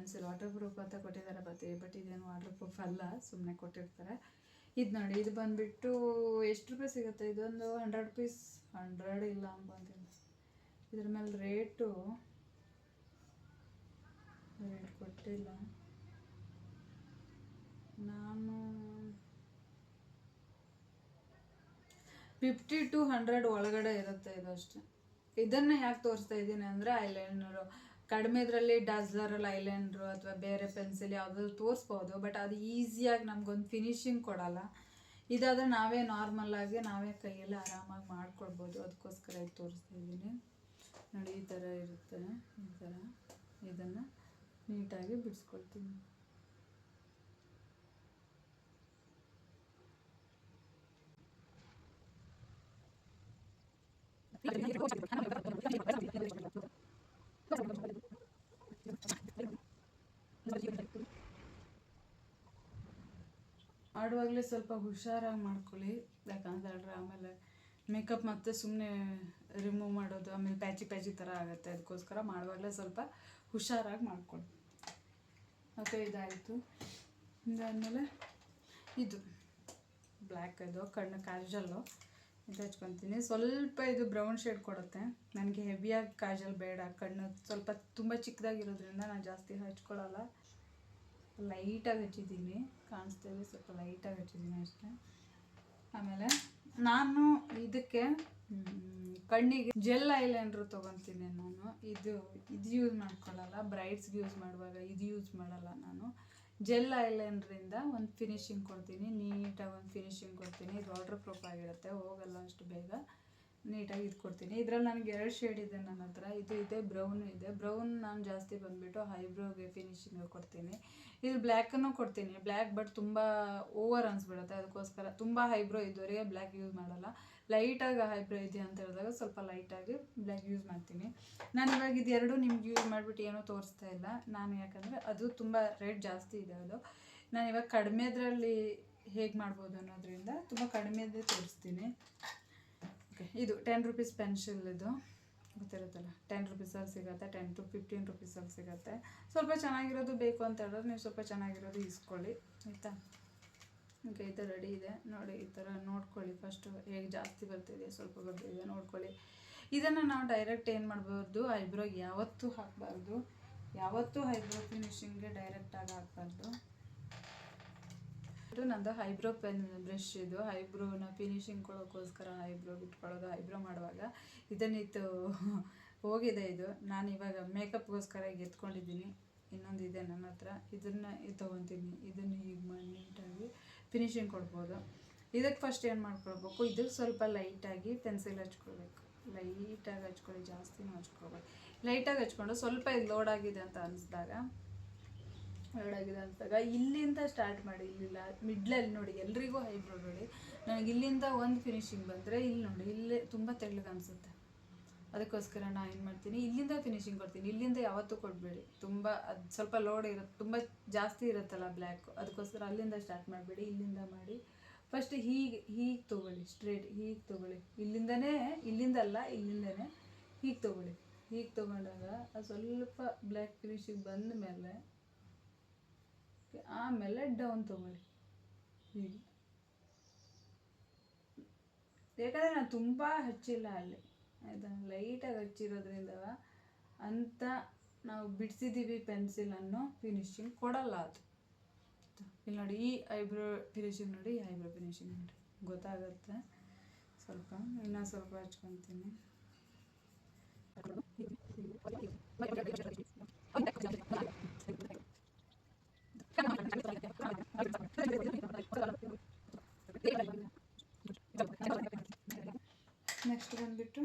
ಪೆನ್ಸಿಲ್ ವಾಟರ್ ಪ್ರೂಫ್ ಅಂತ ಕೊಟ್ಟಿದ್ದಾರೆ ಬತ್ತೆ ಬಟ್ ಇದೇನು ವಾಟರ್ ಪ್ರೂಫ್ ಅಲ್ಲ ಸುಮ್ಮನೆ ಕೊಟ್ಟಿರ್ತಾರೆ. ಇದು ನೋಡಿ, ಇದು ಬಂದುಬಿಟ್ಟು ಎಷ್ಟು ರೂಪಾಯಿ ಸಿಗುತ್ತೆ? ಇದೊಂದು ಹಂಡ್ರೆಡ್ ರುಪೀಸ್ ಹಂಡ್ರೆಡ್ ಇಲ್ಲ ಅನ್ಕೊಂತೀನಿ ಇದ್ರ ಮೇಲೆ ರೇಟು ರೇಟ್ ಕೊಟ್ಟಿಲ್ಲ. ನಾನು ಫಿಫ್ಟಿ ಟು ಹಂಡ್ರೆಡ್ ಒಳಗಡೆ ಇರುತ್ತೆ ಇದು ಅಷ್ಟೇ. ಇದನ್ನ ಯಾಕೆ ತೋರಿಸ್ತಾ ಇದ್ದೀನಿ ಅಂದರೆ ಐಲೈನರು ಕಡಿಮೆ ಇದರಲ್ಲಿ ಡಾಸ್ಲರಲ್ಲಿ ಐಲೈನರು ಅಥವಾ ಬೇರೆ ಪೆನ್ಸಿಲ್ ಯಾವುದಾದ್ರು ತೋರಿಸ್ಬೋದು ಬಟ್ ಅದು ಈಸಿಯಾಗಿ ನಮಗೊಂದು ಫಿನಿಶಿಂಗ್ ಕೊಡಲ್ಲ ಇದಾದರೆ ನಾವೇ ನಾರ್ಮಲ್ಲಾಗಿ ನಾವೇ ಕೈಯಲ್ಲಿ ಆರಾಮಾಗಿ ಮಾಡ್ಕೊಳ್ಬೋದು ಅದಕ್ಕೋಸ್ಕರ ಇದು ತೋರಿಸ್ತಿದ್ದೀನಿ ನೋಡಿ ಈ ಥರ ಇರುತ್ತೆ ಈ ಥರ ಇದನ್ನು ನೀಟಾಗಿ ಬಿಡಿಸ್ಕೊಳ್ತೀನಿ ಆಡುವಾಗಲೇ ಸ್ವಲ್ಪ ಹುಷಾರಾಗಿ ಮಾಡ್ಕೊಳ್ಳಿ. ಯಾಕಂದ್ರೆ ಆಮೇಲೆ ಮೇಕಪ್ ಮತ್ತೆ ಸುಮ್ಮನೆ ರಿಮೂವ್ ಮಾಡೋದು, ಆಮೇಲೆ ಪ್ಯಾಚಿ ಪ್ಯಾಚಿ ಥರ ಆಗುತ್ತೆ. ಅದಕ್ಕೋಸ್ಕರ ಮಾಡುವಾಗಲೇ ಸ್ವಲ್ಪ ಹುಷಾರಾಗಿ ಮಾಡ್ಕೊಳ್ಳಿ. ಓಕೆ ಇದಾಯಿತು. ಇದಾದಮೇಲೆ ಇದು. ಬ್ಲ್ಯಾಕ್ ಇದು ಕಣ್ಣು ಕಾಜಲ್ಲು ಇದು ಹಚ್ಕೊತೀನಿ ಸ್ವಲ್ಪ ಇದು ಬ್ರೌನ್ ಶೇಡ್ ಕೊಡುತ್ತೆ. ನನಗೆ ಹೆವಿಯಾಗಿ ಕಾಜಲ್ ಬೇಡ. ಕಣ್ಣು ಸ್ವಲ್ಪ ತುಂಬ ಚಿಕ್ಕದಾಗಿರೋದ್ರಿಂದ ನಾನು ಜಾಸ್ತಿ ಹಚ್ಕೊಳ್ಳಲ್ಲ. ಲೈಟಾಗಿ ಹಚ್ಚಿದ್ದೀನಿ. ಕಾಣಿಸ್ತೇವೆ ಸ್ವಲ್ಪ ಲೈಟಾಗಿ ಹಚ್ಚಿದ್ದೀನಿ ಅಷ್ಟೇ. ಆಮೇಲೆ ನಾನು ಇದಕ್ಕೆ ಕಣ್ಣಿಗೆ ಜೆಲ್ ಐಲೈನರ್ ತೊಗೊತೀನಿ ನಾನು. ಇದು ಇದು ಯೂಸ್ ಮಾಡ್ಕೊಳ್ಳಲ್ಲ. ಬ್ರೈಟ್ಸ್ಗೆ ಯೂಸ್ ಮಾಡುವಾಗ ಇದು ಯೂಸ್ ಮಾಡಲ್ಲ ನಾನು. ಜೆಲ್ ಐಲೈನರಿಂದ ಒಂದು ಫಿನಿಶಿಂಗ್ ಕೊಡ್ತೀನಿ, ನೀಟಾಗಿ ಒಂದು ಫಿನಿಶಿಂಗ್ ಕೊಡ್ತೀನಿ, ಇದು ವಾಟರ್ ಪ್ರೂಫ್ ಆಗಿರುತ್ತೆ, ಹೋಗಲ್ಲ ಅಷ್ಟು ಬೇಗ. ನೀಟಾಗಿ ಇದು ಕೊಡ್ತೀನಿ ಇದರಲ್ಲಿ ನನಗೆ ಎರಡು ಶೇಡ್ ಇದೆ ನನ್ನ ಹತ್ರ. ಇದು ಇದೆ ಬ್ರೌನ್ ಇದೆ. ಬ್ರೌನ್ ನಾನು ಜಾಸ್ತಿ ಬಂದುಬಿಟ್ಟು ಹೈಬ್ರೋಗೆ ಫಿನಿಶಿಂಗ್ ಕೊಡ್ತೀನಿ. ಇದು ಬ್ಲ್ಯಾಕನ್ನು ಕೊಡ್ತೀನಿ. ಬ್ಲ್ಯಾಕ್ ಬಟ್ ತುಂಬ ಓವರ್ ಅನ್ಸ್ಬಿಡುತ್ತೆ. ಅದಕ್ಕೋಸ್ಕರ ತುಂಬ ಹೈಬ್ರೋ ಇದ್ದವರಿಗೆ ಬ್ಲ್ಯಾಕ್ ಯೂಸ್ ಮಾಡಲ್ಲ. ಲೈಟಾಗಿ ಹೈಬ್ರೋ ಇದೆ ಅಂತ ಹೇಳಿದಾಗ ಸ್ವಲ್ಪ ಲೈಟಾಗಿ ಬ್ಲ್ಯಾಕ್ ಯೂಸ್ ಮಾಡ್ತೀನಿ. ನಾನು ಇವಾಗ ಇದು ಎರಡು ನಿಮ್ಗೆ ಯೂಸ್ ಮಾಡಿಬಿಟ್ಟು ಏನೂ ತೋರಿಸ್ತಾ ಇಲ್ಲ. ನಾನು ಯಾಕಂದರೆ ಅದು ತುಂಬ ರೇಟ್ ಜಾಸ್ತಿ ಇದೆ ಅದು. ನಾನು ಇವಾಗ ಕಡಿಮೆದ್ರಲ್ಲಿ ಹೇಗೆ ಮಾಡ್ಬೋದು ಅನ್ನೋದ್ರಿಂದ ತುಂಬ ಕಡಿಮೆದೇ ತೋರಿಸ್ತೀನಿ. ಓಕೆ. ಇದು ಟೆನ್ ರುಪೀಸ್ ಪೆನ್ಸಿಲ್ ಇದು. ಗೊತ್ತಿರುತ್ತಲ್ಲ. ಟೆನ್ ರುಪೀಸಲ್ಲಿ ಸಿಗುತ್ತೆ ಟೆನ್ ಟು ಫಿಫ್ಟೀನ್ ರುಪೀಸಲ್ಲಿ ಸಿಗುತ್ತೆ. ಸ್ವಲ್ಪ ಚೆನ್ನಾಗಿರೋದು ಬೇಕು ಅಂತ ಹೇಳಿದ್ರೆ ನೀವು ಸ್ವಲ್ಪ ಚೆನ್ನಾಗಿರೋದು ಇಸ್ಕೊಳ್ಳಿ ಆಯಿತಾ? ಓಕೆ ಈ ಥರ ರೆಡಿ ಇದೆ. ನೋಡಿ, ಈ ಥರ ನೋಡ್ಕೊಳ್ಳಿ ಫಸ್ಟು ಹೇಗೆ ಜಾಸ್ತಿ ಬರ್ತಿದೆ, ಸ್ವಲ್ಪ ಬರ್ತಿದೆ, ನೋಡ್ಕೊಳ್ಳಿ. ಇದನ್ನು ನಾವು ಡೈರೆಕ್ಟ್ ಏನು ಮಾಡ್ಬಾರ್ದು? ಐಬ್ರೋಗೆ ಯಾವತ್ತೂ ಹಾಕಬಾರ್ದು. ಯಾವತ್ತೂ ಐಬ್ರೋ ಫಿನಿಷಿಂಗ್ಗೆ ಡೈರೆಕ್ಟಾಗಿ ಹಾಕಬಾರ್ದು. ಇದು ನಂದು ಐಬ್ರೋ ಪೆನ್ ಬ್ರಷ್ ಇದು. ಐಬ್ರೋನ ಫಿನಿಶಿಂಗ್ ಕೊಡೋಕ್ಕೋಸ್ಕರ ಹೈಬ್ರೋ ಬಿಟ್ಕೊಳ್ಳೋದು ಐಬ್ರೋ ಮಾಡುವಾಗ ಇದನ್ನಿತ್ತು ಹೋಗಿದೆ ಇದು. ನಾನು ಇವಾಗ ಮೇಕಪ್ಗೋಸ್ಕರ ಎತ್ಕೊಂಡಿದ್ದೀನಿ ಇನ್ನೊಂದು ಇದೆ ನನ್ನ ಹತ್ರ. ಇದನ್ನು ಇದು ತೊಗೊತೀನಿ. ಇದನ್ನು ಈಗ ನೀಟಾಗಿ ಫಿನಿಶಿಂಗ್ ಕೊಡ್ಬೋದು. ಇದಕ್ಕೆ ಫಸ್ಟ್ ಏನು ಮಾಡ್ಕೊಳ್ಬೇಕು? ಇದಕ್ಕೆ ಸ್ವಲ್ಪ ಲೈಟಾಗಿ ಪೆನ್ಸಿಲ್ ಹಚ್ಕೊಳ್ಬೇಕು. ಲೈಟಾಗಿ ಹಚ್ಕೊಳ್ಳಿ, ಜಾಸ್ತಿನೂ ಹಚ್ಕೊಳ್ಬೇಕು ಲೈಟಾಗಿ ಹಚ್ಕೊಂಡು ಸ್ವಲ್ಪ ಇದು ಲೋಡ್ ಆಗಿದೆ ಅಂತ ಅನಿಸಿದಾಗ ಆಗಿದೆ ಅಂತಾಗ ಇಲ್ಲಿಂದ ಸ್ಟಾರ್ಟ್ ಮಾಡಿ ಇಲ್ಲಿಲ್ಲ ಮಿಡ್ಲಲ್ಲಿ ನೋಡಿ, ಎಲ್ರಿಗೂ ಐಬ್ರೋ ನೋಡಿ. ನನಗೆ ಇಲ್ಲಿಂದ ಒಂದು ಫಿನಿಶಿಂಗ್ ಬಂದರೆ ಇಲ್ಲಿ ನೋಡಿ, ಇಲ್ಲೇ ತುಂಬ ತೆಳ್ಳಗೆ ಅನ್ಸುತ್ತೆ. ಅದಕ್ಕೋಸ್ಕರ ನಾನು ಏನು ಮಾಡ್ತೀನಿ, ಇಲ್ಲಿಂದ ಫಿನಿಶಿಂಗ್ ಕೊಡ್ತೀನಿ. ಇಲ್ಲಿಂದ ಯಾವತ್ತೂ ಕೊಡಬೇಡಿ. ತುಂಬ, ಅದು ಸ್ವಲ್ಪ ಲೋಡ್ ಇರುತ್ತೆ ತುಂಬ ಜಾಸ್ತಿ ಇರುತ್ತಲ್ಲ ಬ್ಲ್ಯಾಕ್ ಅದಕ್ಕೋಸ್ಕರ ಅಲ್ಲಿಂದ ಸ್ಟಾರ್ಟ್ ಮಾಡಬೇಡಿ, ಇಲ್ಲಿಂದ ಮಾಡಿ. ಫಸ್ಟ್ ಹೀಗೆ ಹೀಗೆ ತೊಗೊಳ್ಳಿ ಸ್ಟ್ರೇಟ್ ಹೀಗೆ ತೊಗೊಳ್ಳಿ. ಇಲ್ಲಿಂದನೇ, ಇಲ್ಲಿಂದ ಅಲ್ಲ, ಇಲ್ಲಿಂದನೇ ಹೀಗೆ ತೊಗೊಳ್ಳಿ. ಹೀಗೆ ತೊಗೊಂಡಾಗ ಅದು ಸ್ವಲ್ಪ ಬ್ಲ್ಯಾಕ್ ಫಿನಿಶಿಂಗ್ ಬಂದ ಮೇಲೆ ಆಮೇಲೆ ಡೌನ್ ತೊಗೊಳ್ಳಿ. ಹೀಗೆ. ಯಾಕಂದರೆ ನಾನು ತುಂಬ ಹಚ್ಚಿಲ್ಲ ಅಲ್ಲಿ. ಆಯಿತಾ? ಲೈಟಾಗಿ ಹಚ್ಚಿರೋದ್ರಿಂದ ಅಂತ ನಾವು ಬಿಡಿಸಿದ್ದೀವಿ ಪೆನ್ಸಿಲನ್ನು ಫಿನಿಶಿಂಗ್ ಕೊಡಲ್ಲ ಅದು. ಇಲ್ಲಿ ನೋಡಿ ಈ ಐಬ್ರೋ ಫಿನಿಶಿಂಗ್ ನೋಡಿ, ಈ ಐಬ್ರೋ ಫಿನಿಶಿಂಗ್ ನೋಡಿ. ಗೊತ್ತಾಗುತ್ತೆ? ಸ್ವಲ್ಪ, ಇನ್ನೂ ಸ್ವಲ್ಪ ಹಚ್ಕೊತೀನಿ. ನೆಕ್ಸ್ಟ್ ಬಂದುಬಿಟ್ಟು.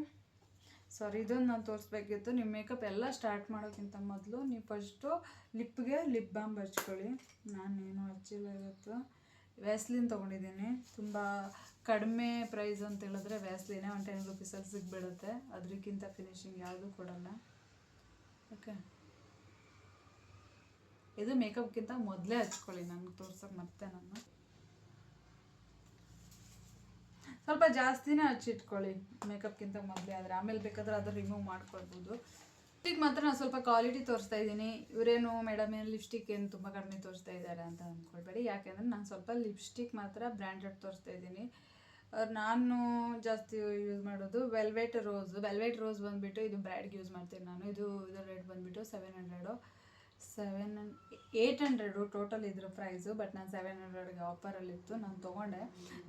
ಸಾರಿ ಇದನ್ನು ನಾನು ತೋರಿಸ್ಬೇಕಿತ್ತು. ನಿಮ್ಮ ಮೇಕಪ್ ಎಲ್ಲ ಸ್ಟಾರ್ಟ್ ಮಾಡೋಕ್ಕಿಂತ ಮೊದಲು ನೀವು ಫಸ್ಟು ಲಿಪ್ಗೆ ಲಿಪ್ ಬಾಮ್ ಹಚ್ಕೊಳ್ಳಿ ನಾನೇನು ಹಚ್ಚಿಲ್ಲ ಇವತ್ತು. ವ್ಯಾಸ್ಲಿನ್ ತೊಗೊಂಡಿದ್ದೀನಿ. ತುಂಬ ಕಡಿಮೆ ಪ್ರೈಸ್ ಅಂತ ಹೇಳಿದ್ರೆ ವ್ಯಾಸ್ಲಿನೇ ಒನ್ ಟೆನ್ ರುಪೀಸಲ್ಲಿ ಸಿಗ್ಬಿಡುತ್ತೆ. ಅದಕ್ಕಿಂತ ಫಿನಿಶಿಂಗ್ ಯಾವುದೂ ಕೊಡಲ್ಲ. ಓಕೆ ಇದು ಮೇಕಪ್ಗಿಂತ ಮೊದಲೇ ಹಚ್ಕೊಳ್ಳಿ, ನಂಗೆ ತೋರ್ಸೋಕೆ ಮತ್ತೆ ನಾನು. ಸ್ವಲ್ಪ ಜಾಸ್ತಿನೇ ಹಚ್ಚಿಟ್ಕೊಳ್ಳಿ, ಮೇಕಪ್ಗಿಂತ ಮೊದಲೇ ಆದರೆ. ಆಮೇಲೆ ಬೇಕಾದ್ರೆ ಅದು ರಿಮೂವ್ ಮಾಡ್ಕೊಳ್ಬೋದು. ಲಿಪ್ಸ್ಟಿಕ್ ಮಾತ್ರ ನಾನು ಸ್ವಲ್ಪ ಕ್ವಾಲಿಟಿ ತೋರಿಸ್ತಾ ಇದ್ದೀನಿ. ಇವರೇನು ಮೇಡಮ್ ಏನು ಲಿಪ್ಸ್ಟಿಕ್ ಏನು ತುಂಬ ಕಡಿಮೆ ತೋರಿಸ್ತಾ ಇದ್ದಾರೆ ಅಂತ ಅಂದ್ಕೊಳ್ಬೇಡಿ ಯಾಕೆಂದರೆ ನಾನು ಸ್ವಲ್ಪ ಲಿಪ್ಸ್ಟಿಕ್ ಮಾತ್ರ ಬ್ರ್ಯಾಂಡೆಡ್ ತೋರಿಸ್ತಾ ಇದ್ದೀನಿ. ನಾನು ಜಾಸ್ತಿ ಯೂಸ್ ಮಾಡೋದು ವೆಲ್ವೆಟ್ ರೋಸ್ ವೆಲ್ವೆಟ್ ರೋಸ್ ಬಂದುಬಿಟ್ಟು ಇದು ಬ್ರ್ಯಾಡ್ಗೆ ಯೂಸ್ ಮಾಡ್ತೀನಿ ನಾನು. ಇದು ಇದರ ರೇಟ್ ಬಂದುಬಿಟ್ಟು seven hundred seven eight hundred total ಇದ್ರ ಪ್ರೈಸು ಬಟ್ ನಾನು ಸೆವೆನ್ ಹಂಡ್ರೆಡ್ಗೆ ಆಫರಲ್ಲಿತ್ತು ನಾನು ತೊಗೊಂಡೆ.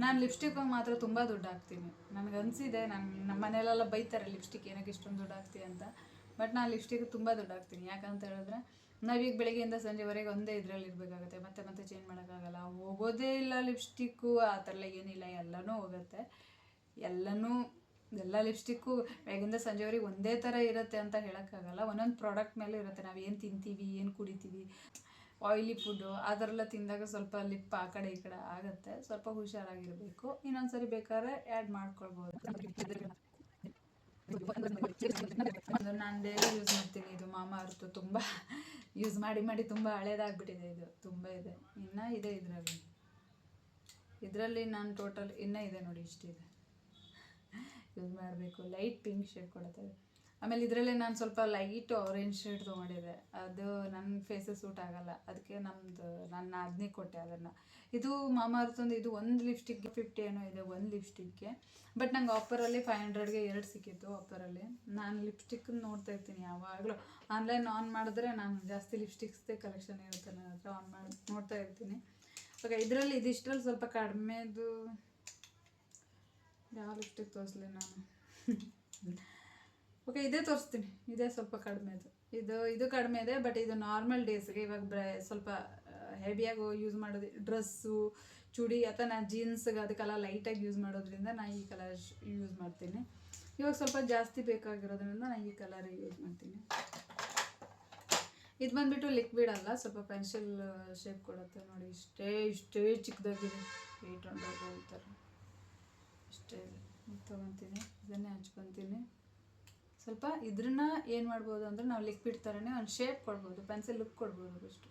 ನಾನು ಲಿಪ್ಸ್ಟಿಕ್ ಮಾತ್ರ ತುಂಬ ದುಡ್ಡು ಹಾಕ್ತೀನಿ. ನನಗೆ ಅನಿಸಿದೆ ನಾನು ನಮ್ಮ ಮನೆಯಲ್ಲೆಲ್ಲ ಬೈತಾರೆ ಲಿಪ್ಸ್ಟಿಕ್ ಏನಕ್ಕೆ ಇಷ್ಟೊಂದು ದುಡ್ಡು ಹಾಕ್ತೀಯ ಅಂತ. ಬಟ್ ನಾನು ಲಿಪ್ಸ್ಟಿಕ್ ತುಂಬ ದುಡ್ಡು ಹಾಕ್ತೀನಿ. ಯಾಕಂತ ಹೇಳಿದ್ರೆ ನಾವೀಗ ಬೆಳಗ್ಗೆಯಿಂದ ಸಂಜೆವರೆಗೆ ಒಂದೇ ಇದರಲ್ಲಿ ಇರಬೇಕಾಗುತ್ತೆ. ಮತ್ತೆ ಮತ್ತೆ ಚೇಂಜ್ ಮಾಡೋಕ್ಕಾಗಲ್ಲ. ಹೋಗೋದೇ ಇಲ್ಲ ಲಿಪ್ಸ್ಟಿಕ್ಕು ಆ ಥರ ಏನಿಲ್ಲ, ಎಲ್ಲನೂ ಹೋಗುತ್ತೆ. ಎಲ್ಲನೂ ಎಲ್ಲ ಲಿಪ್ಸ್ಟಿಕ್ಕು ಬೆಳಗಿಂದ ಸಂಜೆವರೆಗೆ ಒಂದೇ ಥರ ಇರುತ್ತೆ ಅಂತ ಹೇಳೋಕ್ಕಾಗಲ್ಲ. ಒಂದೊಂದು ಪ್ರಾಡಕ್ಟ್ ಮೇಲೆ ಇರುತ್ತೆ. ನಾವು ಏನು ತಿಂತೀವಿ, ಏನು ಕುಡಿತೀವಿ ಆಯಿಲಿ ಫುಡ್ಡು ಆ ಥರ ಎಲ್ಲ ತಿಂದಾಗ ಸ್ವಲ್ಪ ಲಿಪ್ ಆ ಕಡೆ ಈ ಕಡೆ ಆಗುತ್ತೆ. ಸ್ವಲ್ಪ ಹುಷಾರಾಗಿರಬೇಕು. ಇನ್ನೊಂದು ಸರಿ ಬೇಕಾದ್ರೆ ಆ್ಯಡ್ ಮಾಡ್ಕೊಳ್ಬೋದು. ನಾನು ಡೈಲಿ ಯೂಸ್ ಮಾಡ್ತೀನಿ. ಇದು ಮಾಮಾ ಅರ್ತು ತುಂಬ ಯೂಸ್ ಮಾಡಿ ಮಾಡಿ ತುಂಬ ಹಳೇದಾಗ್ಬಿಟ್ಟಿದೆ ಇದು. ತುಂಬ ಇದೆ. ಇನ್ನೂ ಇದೆ ಇದರಲ್ಲಿ. ಇದರಲ್ಲಿ ನಾನು ಟೋಟಲ್ ಇನ್ನೂ ಇದೆ ನೋಡಿ ಇಷ್ಟಿದೆ. ಯೂಸ್ ಮಾಡಬೇಕು ಲೈಟ್ ಪಿಂಕ್ ಶೇಡ್ ಕೊಡುತ್ತೆ. ಆಮೇಲೆ ಇದರಲ್ಲೇ ನಾನು ಸ್ವಲ್ಪ ಲೈಟ್ ಆರೆಂಜ್ ಶೇಡ್ ತೊಗೊಂಡಿದ್ದೆ. ಅದು ನನ್ನ ಫೇಸಸ್ ಸೂಟ್ ಆಗಲ್ಲ. ಅದಕ್ಕೆ ನಮ್ಮದು ನನ್ನ ಅದನ್ನೇ ಕೊಟ್ಟೆ ಅದನ್ನು. ಇದು ಮಾಮಾರ್ತೊಂದು ಇದು ಒಂದು ಲಿಪ್ಸ್ಟಿಕ್ಗೆ ಫಿಫ್ಟಿ ಏನೋ ಇದೆ, ಒಂದು ಲಿಪ್ಸ್ಟಿಕ್ಗೆ ಬಟ್ ನಂಗೆ ಆಫರಲ್ಲಿ ಫೈವ್ ಹಂಡ್ರೆಡ್ಗೆ ಎರಡು ಸಿಕ್ಕಿತ್ತು ಆಫರಲ್ಲಿ ನಾನು ಲಿಪ್ಸ್ಟಿಕ್ ನೋಡ್ತಾ ಇರ್ತೀನಿ ಯಾವಾಗಲೂ. ಆನ್ಲೈನ್ ಆನ್ ಮಾಡಿದ್ರೆ ನಾನು ಜಾಸ್ತಿ ಲಿಪ್ಸ್ಟಿಕ್ಸ್ದೇ ಕಲೆಕ್ಷನ್ ಇರುತ್ತೆ ನನ್ನ ಹತ್ರ ಆನ್ ಮಾಡಿ, ನೋಡ್ತಾ ಇರ್ತೀನಿ. ಓಕೆ ಇದರಲ್ಲಿ ಇದಿಷ್ಟರಲ್ಲಿ ಸ್ವಲ್ಪ ಕಡಿಮೆದು ಯಾವ ಲಿಪ್ಸ್ಟಿಕ್ ತೋರಿಸ್ಲಿ ನಾನು? ಓಕೆ ಇದೇ ತೋರಿಸ್ತೀನಿ. ಇದೇ ಸ್ವಲ್ಪ ಕಡಿಮೆ ಇದೆ, ಇದು ಇದು ಕಡಿಮೆ ಇದೆ ಬಟ್ ಇದು ನಾರ್ಮಲ್ ಡೇಸ್ಗೆ ಇವಾಗ ಬ್ರ, ಸ್ವಲ್ಪ ಹೆವಿಯಾಗಿ ಯೂಸ್ ಮಾಡೋದು. ಡ್ರೆಸ್ಸು ಚೂಡಿ ಅಥವಾ ನಾನು ಜೀನ್ಸ್ಗೆ ಅದಕ್ಕೆಲ್ಲ ಲೈಟಾಗಿ ಯೂಸ್ ಮಾಡೋದ್ರಿಂದ ನಾನು ಈ ಕಲರ್ ಯೂಸ್ ಮಾಡ್ತೀನಿ. ಇವಾಗ ಸ್ವಲ್ಪ ಜಾಸ್ತಿ ಬೇಕಾಗಿರೋದ್ರಿಂದ ನಾನು ಈ ಕಲರ್ ಯೂಸ್ ಮಾಡ್ತೀನಿ. ಇದು ಬಂದುಬಿಟ್ಟು ಲಿಕ್ವಿಡ್ ಅಲ್ಲ, ಸ್ವಲ್ಪ ಪೆನ್ಸಿಲ್ ಶೇಪ್ ಕೊಡುತ್ತೆ ನೋಡಿ. ಇಷ್ಟೇ ಇಷ್ಟೇ ಚಿಕ್ಕದಾಗಿದೆ. ಏಟ್ ಹಂಡ್ರೆಡ್ ಈ ಇಷ್ಟೇ ಇದು. ತೊಗೊತೀನಿ, ಇದನ್ನೇ ಹಚ್ಕೊತೀನಿ. ಸ್ವಲ್ಪ ಇದನ್ನ ಏನು ಮಾಡ್ಬೋದು ಅಂದರೆ ನಾವು ಲಿಕ್ವಿಡ್ ಥರನೇ ಒಂದು ಶೇಪ್ ಕೊಡ್ಬೋದು ಪೆನ್ಸಿಲ್ ಲುಕ್ ಕೊಡ್ಬೋದು ಅಷ್ಟು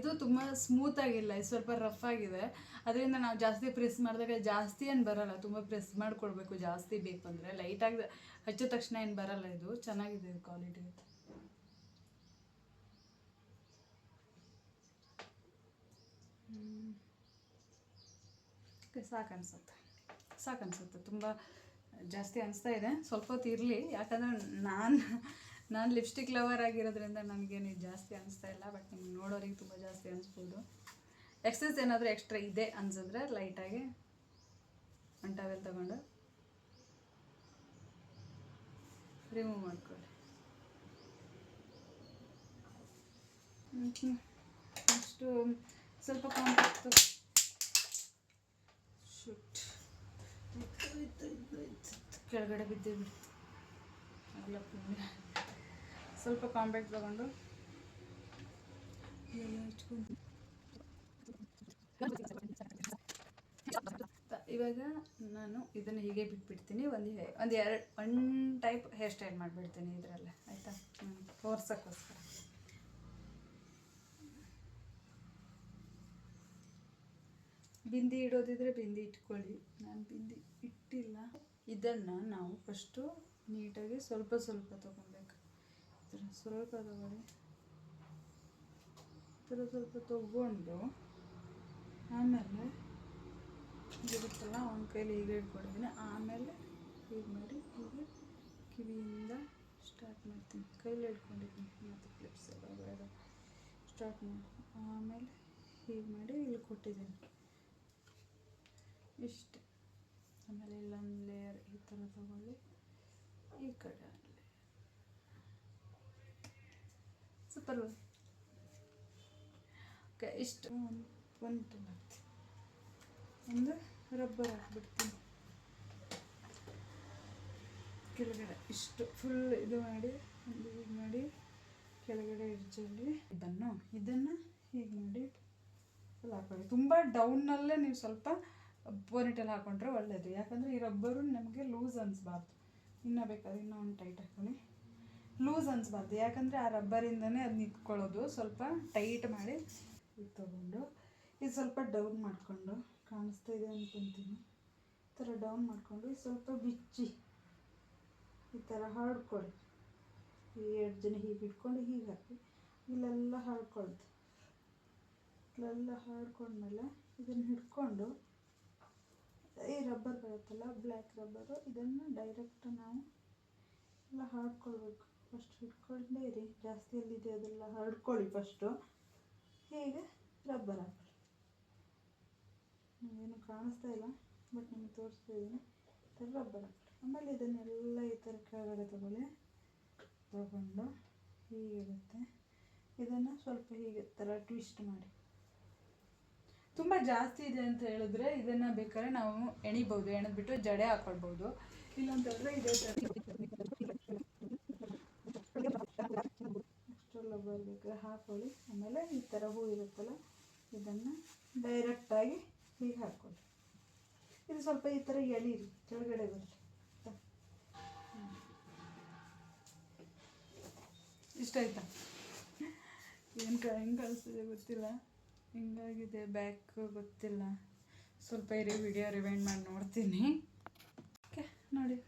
ಇದು ತುಂಬ ಸ್ಮೂತ್ ಆಗಿಲ್ಲ ಇದು ಸ್ವಲ್ಪ ರಫ್ ಆಗಿದೆ. ಅದರಿಂದ ನಾವು ಜಾಸ್ತಿ ಪ್ರೆಸ್ ಮಾಡಿದಾಗ ಜಾಸ್ತಿ ಏನು ಬರಲ್ಲ, ತುಂಬ ಪ್ರೆಸ್ ಮಾಡಿಕೊಡ್ಬೇಕು, ಜಾಸ್ತಿ ಬೇಕು ಅಂದರೆ. ಲೈಟಾಗಿ ಹಚ್ಚಿದ ತಕ್ಷಣ ಏನು ಬರಲ್ಲ ಇದು. ಚೆನ್ನಾಗಿದೆ ಇದು. ಕ್ವಾಲಿಟಿ ಸಾಕು ಅನ್ಸುತ್ತೆ ಸಾಕು ಅನ್ಸುತ್ತೆ ತುಂಬ ಜಾಸ್ತಿ ಅನಿಸ್ತಾ ಇದೆ. ಸ್ವಲ್ಪ ಹೊತ್ತು ಇರಲಿ. ಯಾಕಂದರೆ ನಾನು ನಾನು ಲಿಪ್ಸ್ಟಿಕ್ ಲವರ್ ಆಗಿರೋದ್ರಿಂದ ನನಗೇನು ಜಾಸ್ತಿ ಅನಿಸ್ತಾ ಇಲ್ಲ ಬಟ್ ನಿಮ್ಗೆ ನೋಡೋರಿಗೆ ತುಂಬ ಜಾಸ್ತಿ ಅನಿಸ್ಬೋದು. ಎಕ್ಸಸ್ ಏನಾದರೂ ಎಕ್ಸ್ಟ್ರಾ ಇದೆ ಅನ್ಸಿದ್ರೆ ಲೈಟಾಗಿ ಒಂದು ಟವೆಲ್ ತಗೊಂಡು ರಿಮೂವ್ ಮಾಡ್ಕೊಳ್ಳಿ. ನೆಕ್ಸ್ಟು ಸ್ವಲ್ಪ ಕಾಂಪ್ಯಾಕ್ಟ್ ಶುಟ್ ಕೆಳಗಡೆ ಬಿದ್ದೇ ಬಿಡ್ತು ಅಲ್ಲ. ಸ್ವಲ್ಪ ಕಾಂಬ್ಯಾಕ್ ತಗೊಂಡು. ಇವಾಗ ನಾನು ಇದನ್ನು ಹೀಗೆ ಬಿಟ್ಬಿಡ್ತೀನಿ. ಒಂದು ಒಂದು ಎರಡು ಒನ್ ಟೈಪ್ ಹೇರ್ ಸ್ಟೈಲ್ ಮಾಡಿಬಿಡ್ತೀನಿ ಇದರಲ್ಲೇ. ಆಯಿತಾ? ಹ್ಞೂ ತೋರ್ಸೋಕ್ಕೋಸ್ಕರ. ಬಿಂದಿ ಇಡೋದಿದ್ರೆ ಬಿಂದಿ ಇಟ್ಕೊಳ್ಳಿ. ನಾನು ಬಿಂದಿ ಇಟ್ಟಿಲ್ಲ. ಇದನ್ನು ನಾವು ಫಸ್ಟು ನೀಟಾಗಿ ಸ್ವಲ್ಪ ಸ್ವಲ್ಪ ತೊಗೊಬೇಕು. ಥರ ಸ್ವಲ್ಪ ತಗೊಳ್ಳಿ ಈ ಥರ ಸ್ವಲ್ಪ ತೊಗೊಂಡು, ಆಮೇಲೆ ಇರುತ್ತಲ್ಲ ಒಂದು ಕೈಲಿ ಈಗ ಇಟ್ಕೊಂಡಿದ್ದೀನಿ ಆಮೇಲೆ ಹೀಗೆ ಮಾಡಿ ಹೀಗೆ ಕಿವಿಯಿಂದ ಸ್ಟಾರ್ಟ್ ಮಾಡ್ತೀನಿ. ಕೈಲಿ ಇಟ್ಕೊಂಡಿದ್ದೀನಿ ಮತ್ತು ಕ್ಲಿಪ್ಸ್ ಎಲ್ಲ ಬೇಡ ಸ್ಟಾರ್ಟ್ ಮಾಡಿ ಆಮೇಲೆ ಹೀಗೆ ಮಾಡಿ ಇಲ್ಲಿ ಕೊಟ್ಟಿದ್ದೀನಿ ಇಷ್ಟೆ. ಆಮೇಲೆ ಇಲ್ಲೊಂದು ಲೇಯರ್ ಈ ಥರ ತಗೊಳ್ಳಿ ಈ ಕಡೆ ಒಂದು ಲೇಯರ್ ಸೂಪರ್ ಓಕೆ ಇಷ್ಟು. ಒಂದು ಒಂದು ಹಾಕ್ತೀನಿ ಒಂದು ರಬ್ಬರ್ ಹಾಕ್ಬಿಡ್ತೀನಿ. ಕೆಳಗಡೆ ಇಷ್ಟು. ಫುಲ್ ಇದು ಮಾಡಿ ಒಂದು ಇದು ಮಾಡಿ ಕೆಳಗಡೆ ಇಡ್ಜಲ್ಲಿ ಇದನ್ನು ಇದನ್ನು ಹೀಗೆ ಮಾಡಿ ಫುಲ್ ಹಾಕೊಳ್ಳಿ. ತುಂಬ ಡೌನ್ನಲ್ಲೇ ನೀವು ಸ್ವಲ್ಪ ಪೋನಿಟಲ್ಲಿ ಹಾಕೊಂಡ್ರೆ ಒಳ್ಳೆಯದು ಯಾಕಂದರೆ ಈ ರಬ್ಬರು ನಮಗೆ ಲೂಸ್ ಅನಿಸ್ಬಾರ್ದು. ಇನ್ನೂ ಬೇಕಾದ್ರೆ ಇನ್ನೂ ಒಂದು ಟೈಟ್ ಹಾಕೊಳ್ಳಿ. ಲೂಸ್ ಅನ್ಸ್ಬಾರ್ದು. ಯಾಕಂದರೆ ಆ ರಬ್ಬರಿಂದನೇ ಅದು ನಿಂತ್ಕೊಳ್ಳೋದು ಸ್ವಲ್ಪ ಟೈಟ್ ಮಾಡಿ ಇದು ತೊಗೊಂಡು, ಇದು ಸ್ವಲ್ಪ ಡೌನ್ ಮಾಡಿಕೊಂಡು ಕಾಣಿಸ್ತಾ ಇದೆ ಅನ್ಕೊಂತೀನಿ. ಈ ಥರ ಡೌನ್ ಮಾಡಿಕೊಂಡು ಸ್ವಲ್ಪ ಬಿಚ್ಚಿ ಈ ಥರ ಹರಡ್ಕೊಳ್ಳಿ ಈ ಎರಡು ಜನ ಹೀಗೆ ಇಟ್ಕೊಂಡು ಹೀಗೆ ಹಾಕಿ, ಇಲ್ಲೆಲ್ಲ ಹರಡ್ಕೊಳ್ತು ಇಲ್ಲೆಲ್ಲ ಹರಡ್ಕೊಂಡ್ಮೇಲೆ ಇದನ್ನು ಹಿಡ್ಕೊಂಡು, ಈ ರಬ್ಬರ್ ಬರುತ್ತಲ್ಲ, ಬ್ಲ್ಯಾಕ್ ರಬ್ಬರು, ಇದನ್ನು ಡೈರೆಕ್ಟ್ ನಾವು ಎಲ್ಲ ಹರಡ್ಕೊಳ್ಬೇಕು ಫಸ್ಟ್ ಇಟ್ಕೊಂಡೇ ಇರಿ ಜಾಸ್ತಿ ಎಲ್ಲಿದೆ ಅದೆಲ್ಲ ಹರಡ್ಕೊಳ್ಳಿ ಫಸ್ಟು ಹೀಗೆ ರಬ್ಬರ್ ಹಾಕಿ ನಿಮಗೇನು ಕಾಣಿಸ್ತಾ ಇಲ್ಲ ಬಟ್ ನಿಮಗೆ ತೋರಿಸ್ತಾ ಇದ್ದೀನಿ. ಥರ ರಬ್ಬರ್ ಹಾಕಿ ಆಮೇಲೆ ಇದನ್ನೆಲ್ಲ ಈ ಥರ ಕೆಳಗಡೆ ತಗೊಳ್ಳಿ. ತಗೊಂಡು ಹೀಗಿರುತ್ತೆ. ಇದನ್ನು ಸ್ವಲ್ಪ ಹೀಗೆ ಥರ ಟ್ವಿಸ್ಟ್ ಮಾಡಿ. ತುಂಬ ಜಾಸ್ತಿ ಇದೆ ಅಂತ ಹೇಳಿದ್ರೆ ಇದನ್ನು ಬೇಕಾದ್ರೆ ನಾವು ಎಣಿಬೋದು ಎಣದ್ಬಿಟ್ಟು ಜಡೆ ಹಾಕೊಳ್ಬೋದು ಇಲ್ಲಾಂತಂದರೆ ಇದೇ ಥರ ಬರಬೇಕಾದ್ರೆ ಹಾಕೊಳ್ಳಿ ಆಮೇಲೆ ಈ ಥರ ಹೂ ಇರುತ್ತಲ್ಲ, ಇದನ್ನು ಡೈರೆಕ್ಟಾಗಿ ಹೀಗೆ ಹಾಕ್ಕೊಳ್ಳಿ. ಇದು ಸ್ವಲ್ಪ ಈ ಥರ ಎಳೀರಿ ಕೆಳಗಡೆ ಬರಲಿ ಇಷ್ಟ ಆಯ್ತಾ? ಏನು ಕ ಹೆಂಗೆ ಕಳಿಸ್ತಿದೆ ಗೊತ್ತಿಲ್ಲ. ಹಿಂಗಾಗಿದೆ ಬ್ಯಾಕ್ ಗೊತ್ತಿಲ್ಲ. ಸ್ವಲ್ಪ ಇರಿ ವಿಡಿಯೋ ರಿವೈಂಡ್ ಮಾಡಿ ನೋಡ್ತೀನಿ. ಓಕೆ ನೋಡಿ.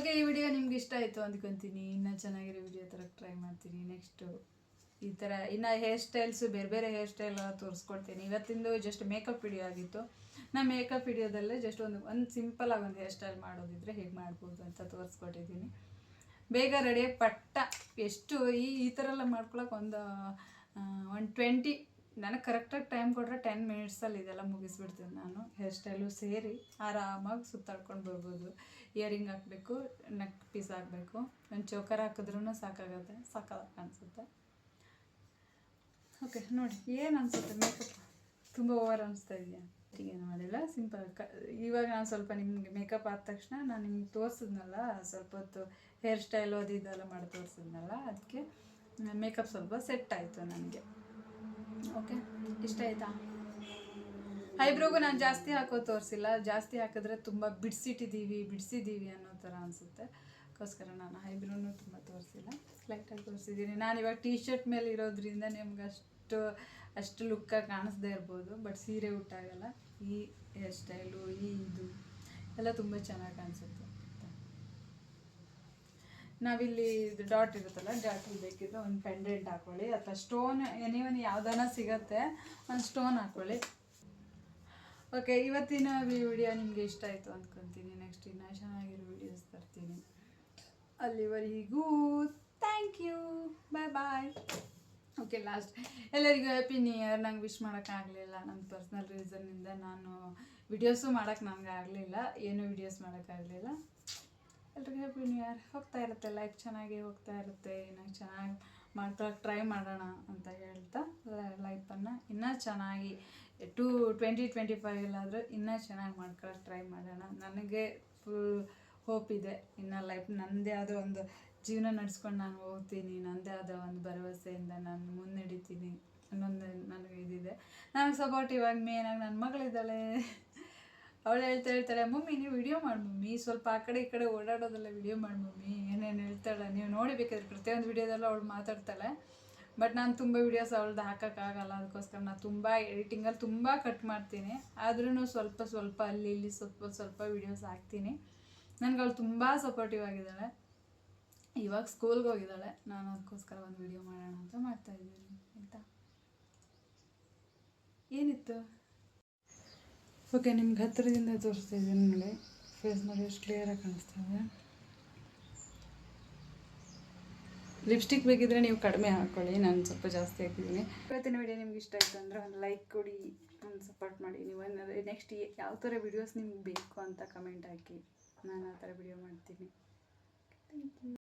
ಓಕೆ ಈ ವಿಡಿಯೋ ನಿಮ್ಗೆ ಇಷ್ಟ ಆಯಿತು ಅಂದ್ಕೊತೀನಿ. ಇನ್ನೂ ಚೆನ್ನಾಗಿರೋ ವಿಡಿಯೋ ಥರ ಟ್ರೈ ಮಾಡ್ತೀನಿ. ನೆಕ್ಸ್ಟು ಈ ಥರ ಇನ್ನು ಹೇರ್ ಸ್ಟೈಲ್ಸು ಬೇರೆ ಬೇರೆ ಹೇರ್ ಸ್ಟೈಲ್ ತೋರಿಸ್ಕೊಡ್ತೀನಿ. ಇವತ್ತಿಂದು ಜಸ್ಟ್ ಮೇಕಪ್ ವಿಡಿಯೋ ಆಗಿತ್ತು. ನಾ ಮೇಕಪ್ ವಿಡಿಯೋದಲ್ಲೇ ಜಸ್ಟ್ ಒಂದು ಒಂದು ಸಿಂಪಲಾಗಿ ಒಂದು ಹೇರ್ ಸ್ಟೈಲ್ ಮಾಡೋದಿದ್ರೆ ಹೇಗೆ ಮಾಡ್ಬೋದು ಅಂತ ತೋರಿಸ್ಕೊಟ್ಟಿದ್ದೀನಿ. ಬೇಗ ರೆಡಿ ಪಟ್ಟ ಎಷ್ಟು ಈ ಈ ಥರ ಎಲ್ಲ ಮಾಡ್ಕೊಳಕ್ಕೆ ಒಂದು ಒಂದು ಟ್ವೆಂಟಿ ನನಗೆ ಕರೆಕ್ಟಾಗಿ ಟೈಮ್ ಕೊಟ್ಟರೆ ಟೆನ್ ಮಿನಿಟ್ಸಲ್ಲಿ ಇದೆಲ್ಲ ಮುಗಿಸ್ಬಿಡ್ತೀನಿ ನಾನು. ಹೇರ್ ಸ್ಟೈಲು ಸೇರಿ ಆರಾಮಾಗಿ ಸುತ್ತಾಡ್ಕೊಂಡು ಬರ್ಬೋದು. ಇಯರಿಂಗ್ ಹಾಕಬೇಕು ನೆಕ್ ಪೀಸ್ ಹಾಕಬೇಕು. ಒಂದು ಚೋಕರ್ ಹಾಕಿದ್ರೂ ಸಾಕಾಗುತ್ತೆ ಸಾಕಾಗ ಅನಿಸುತ್ತೆ. ಓಕೆ ನೋಡಿ, ಏನು ಅನಿಸುತ್ತೆ? ಮೇಕಪ್ ತುಂಬ ಓವರ್ ಅನಿಸ್ತಾ ಇದೆಯಾ? ಏನು ಮಾಡಿಲ್ಲ ಸಿಂಪಲ್ ಕ ಇವಾಗ ನಾನು ಸ್ವಲ್ಪ ನಿಮಗೆ ಮೇಕಪ್ ಆದ ತಕ್ಷಣ ನಾನು ನಿಮ್ಗೆ ತೋರಿಸಿದ್ನಲ್ಲ, ಸ್ವಲ್ಪ ಹೊತ್ತು ಹೇರ್ ಸ್ಟೈಲು ಅದು ಇದೆಲ್ಲ ಮಾಡಿ ತೋರಿಸಿದ್ನಲ್ಲ ಅದಕ್ಕೆ ಮೇಕಪ್ ಸ್ವಲ್ಪ ಸೆಟ್ ಆಯಿತು ನನಗೆ. ಓಕೆ ಇಷ್ಟ ಆಯ್ತಾ? ಐಬ್ರೋಗೂ ನಾನು ಜಾಸ್ತಿ ಹಾಕೋ ತೋರಿಸಿಲ್ಲ. ಜಾಸ್ತಿ ಹಾಕಿದ್ರೆ ತುಂಬ ಬಿಡಿಸಿಟ್ಟಿದ್ದೀವಿ ಬಿಡಿಸಿದ್ದೀವಿ ಅನ್ನೋ ಥರ ಅನಿಸುತ್ತೆ. ಅದಕ್ಕೋಸ್ಕರ ನಾನು ಐಬ್ರೋನು ತುಂಬ ತೋರಿಸಿಲ್ಲ. ಸ್ಲೈಟಾಗಿ ತೋರಿಸಿದ್ದೀನಿ. ನಾನು ಇವಾಗ ಟೀ ಶರ್ಟ್ ಮೇಲೆ ಇರೋದ್ರಿಂದ ನಿಮ್ಗೆ ಅಷ್ಟು ಅಷ್ಟು ಲುಕ್ಕಾಗಿ ಕಾಣಿಸ್ದೇ ಇರ್ಬೋದು. ಬಟ್ ಸೀರೆ ಉಟ್ಟಾಗಲ್ಲ ಈ ಹೇರ್ ಸ್ಟೈಲು ಈ ಇದು ಎಲ್ಲ ತುಂಬ ಚೆನ್ನಾಗಿ ಕಾಣಿಸುತ್ತೆ. ನಾವಿಲ್ಲಿ ಇದು ಡಾಟ್ ಇರುತ್ತಲ್ಲ ಡಾಟಲ್ಲಿ ಬೇಕಿದ್ರೆ ಒಂದು ಪೆಂಡೆಂಟ್ ಹಾಕೊಳ್ಳಿ. ಅಥವಾ ಸ್ಟೋನ್ ಎನಿವನ್ ಯಾವ್ದಾನ ಸಿಗತ್ತೆ, ಒಂದು ಸ್ಟೋನ್ ಹಾಕೊಳ್ಳಿ. ಓಕೆ ಇವತ್ತಿನ ವಿಡಿಯೋ ನಿಮಗೆ ಇಷ್ಟ ಆಯಿತು ಅಂದ್ಕೊತೀನಿ ನೆಕ್ಸ್ಟ್ ಇನ್ನೂ ಚೆನ್ನಾಗಿರೋ ವಿಡಿಯೋಸ್ ತರ್ತೀನಿ. ಅಲ್ಲಿವರೆಗೂ thank you bye bye okay last ಎಲ್ಲರಿಗೂ ಹ್ಯಾಪಿ ನ್ಯೂ ಇಯರ್ ನಂಗೆ ವಿಶ್ ಮಾಡೋಕ್ಕಾಗಲಿಲ್ಲ ನನ್ನ ಪರ್ಸ್ನಲ್ ರೀಸನ್ನಿಂದ ನಾನು ವಿಡಿಯೋಸು ಮಾಡೋಕ್ಕೆ ನನಗೆ ಆಗಲಿಲ್ಲ. ಏನೂ ವಿಡಿಯೋಸ್ ಮಾಡೋಕ್ಕಾಗಲಿಲ್ಲ ಎಲ್ರಿಗೂ ಹ್ಯಾಪಿ ನ್ಯೂ ಇಯರ್ ಹೋಗ್ತಾ ಇರುತ್ತೆ. ಲೈಫ್ ಚೆನ್ನಾಗಿ ಹೋಗ್ತಾ ಇರುತ್ತೆ. ಇನ್ನು ಚೆನ್ನಾಗಿ ಮಾಡ್ತಾ ಟ್ರೈ ಮಾಡೋಣ ಅಂತ ಹೇಳ್ತಾ ಲೈಫನ್ನು ಇನ್ನೂ ಚೆನ್ನಾಗಿ ಟು ಟ್ವೆಂಟಿ ಟ್ವೆಂಟಿ ಫೈವಲ್ಲಾದರೂ ಇನ್ನೂ ಚೆನ್ನಾಗಿ ಮಾಡ್ಕೊಳ್ಳೋಕೆ ಟ್ರೈ ಮಾಡೋಣ. ನನಗೆ ಫುಲ್ ಹೋಪ್ ಇದೆ ಇನ್ನು ಲೈಫ್ ನನ್ನದೇ ಆದ ಒಂದು ಜೀವನ ನಡೆಸ್ಕೊಂಡು ನಾನು ಹೋಗ್ತೀನಿ ನನ್ನದೇ ಆದ ಒಂದು ಭರವಸೆಯಿಂದ ನಾನು ಮುನ್ನಡೀತೀನಿ ಅನ್ನೊಂದು ನನಗೆ ಇದಿದೆ. ನನಗೆ ಸಪೋರ್ಟಿವ್ ಆಗಿ ಮೇನಾಗಿ ನನ್ನ ಮಗಳಿದ್ದಾಳೆ. ಅವಳು ಹೇಳ್ತಾ ಹೇಳ್ತಾಳೆ, ಮಮ್ಮಿ, ನೀವು ವಿಡಿಯೋ ಮಾಡಿ ಮಮ್ಮಿ. ಸ್ವಲ್ಪ ಆ ಕಡೆ ಈ ಕಡೆ ಓಡಾಡೋದೆಲ್ಲ ವಿಡಿಯೋ ಮಾಡಿ ಮಮ್ಮಿ. ಏನೇನು ಹೇಳ್ತಾಳೆ, ನೀವು ನೋಡಿಬೇಕಾದ್ರೆ ಪ್ರತಿಯೊಂದು ವಿಡಿಯೋದಲ್ಲೂ ಅವಳು ಮಾತಾಡ್ತಾಳೆ. ಬಟ್ ನಾನು ತುಂಬ ವಿಡಿಯೋಸ್ ಅವಳ್ದು ಹಾಕೋಕ್ಕಾಗಲ್ಲ ಅದಕ್ಕೋಸ್ಕರ ನಾನು ತುಂಬ ಎಡಿಟಿಂಗಲ್ಲಿ ತುಂಬ ಕಟ್ ಮಾಡ್ತೀನಿ. ಆದ್ರೂ ಸ್ವಲ್ಪ ಸ್ವಲ್ಪ ಅಲ್ಲಿ ಇಲ್ಲಿ ಸ್ವಲ್ಪ ಸ್ವಲ್ಪ ವಿಡಿಯೋಸ್ ಹಾಕ್ತೀನಿ. ನನಗೆ ಅವಳು ತುಂಬ ಸಪೋರ್ಟಿವ್ ಆಗಿದ್ದಾಳೆ. ಇವಾಗ ಸ್ಕೂಲ್ಗೆ ಹೋಗಿದ್ದಾಳೆ. ನಾನು ಅದಕ್ಕೋಸ್ಕರ ಒಂದು ವಿಡಿಯೋ ಮಾಡೋಣ ಅಂತ ಮಾಡ್ತಾ ಇದ್ದೀನಿ. ಆಯಿತಾ? ಏನಿತ್ತು? ಓಕೆ ನಿಮ್ಗೆ ಹತ್ತಿರದಿಂದ ತೋರಿಸ್ತಾ ಇದ್ದೀನಿ ನೋಡಿ. ಫೇಸ್ ನೋಡಿ, ಎಷ್ಟು ಕ್ಲಿಯರಾಗಿ ಕಾಣಿಸ್ತಾ ಇದೆ. ಲಿಪ್ಸ್ಟಿಕ್ ಬೇಕಿದ್ರೆ ನೀವು ಕಡಿಮೆ ಹಾಕೊಳ್ಳಿ, ನಾನು ಸ್ವಲ್ಪ ಜಾಸ್ತಿ ಹಾಕಿದ್ದೀನಿ. ಇವತ್ತಿನ ವಿಡಿಯೋ ನಿಮ್ಗೆ ಇಷ್ಟ ಆಯಿತು ಅಂದರೆ ಒಂದು ಲೈಕ್ ಕೊಡಿ, ಒಂದು ಸಪೋರ್ಟ್ ಮಾಡಿ. ನೀವು ನೆಕ್ಸ್ಟ್ ಯಾವ ಥರ ವಿಡಿಯೋಸ್ ನಿಮ್ಗೆ ಬೇಕು ಅಂತ ಕಮೆಂಟ್ ಹಾಕಿ. ನಾನು ಆ ಥರ ವಿಡಿಯೋ ಮಾಡ್ತೀನಿ. Thank you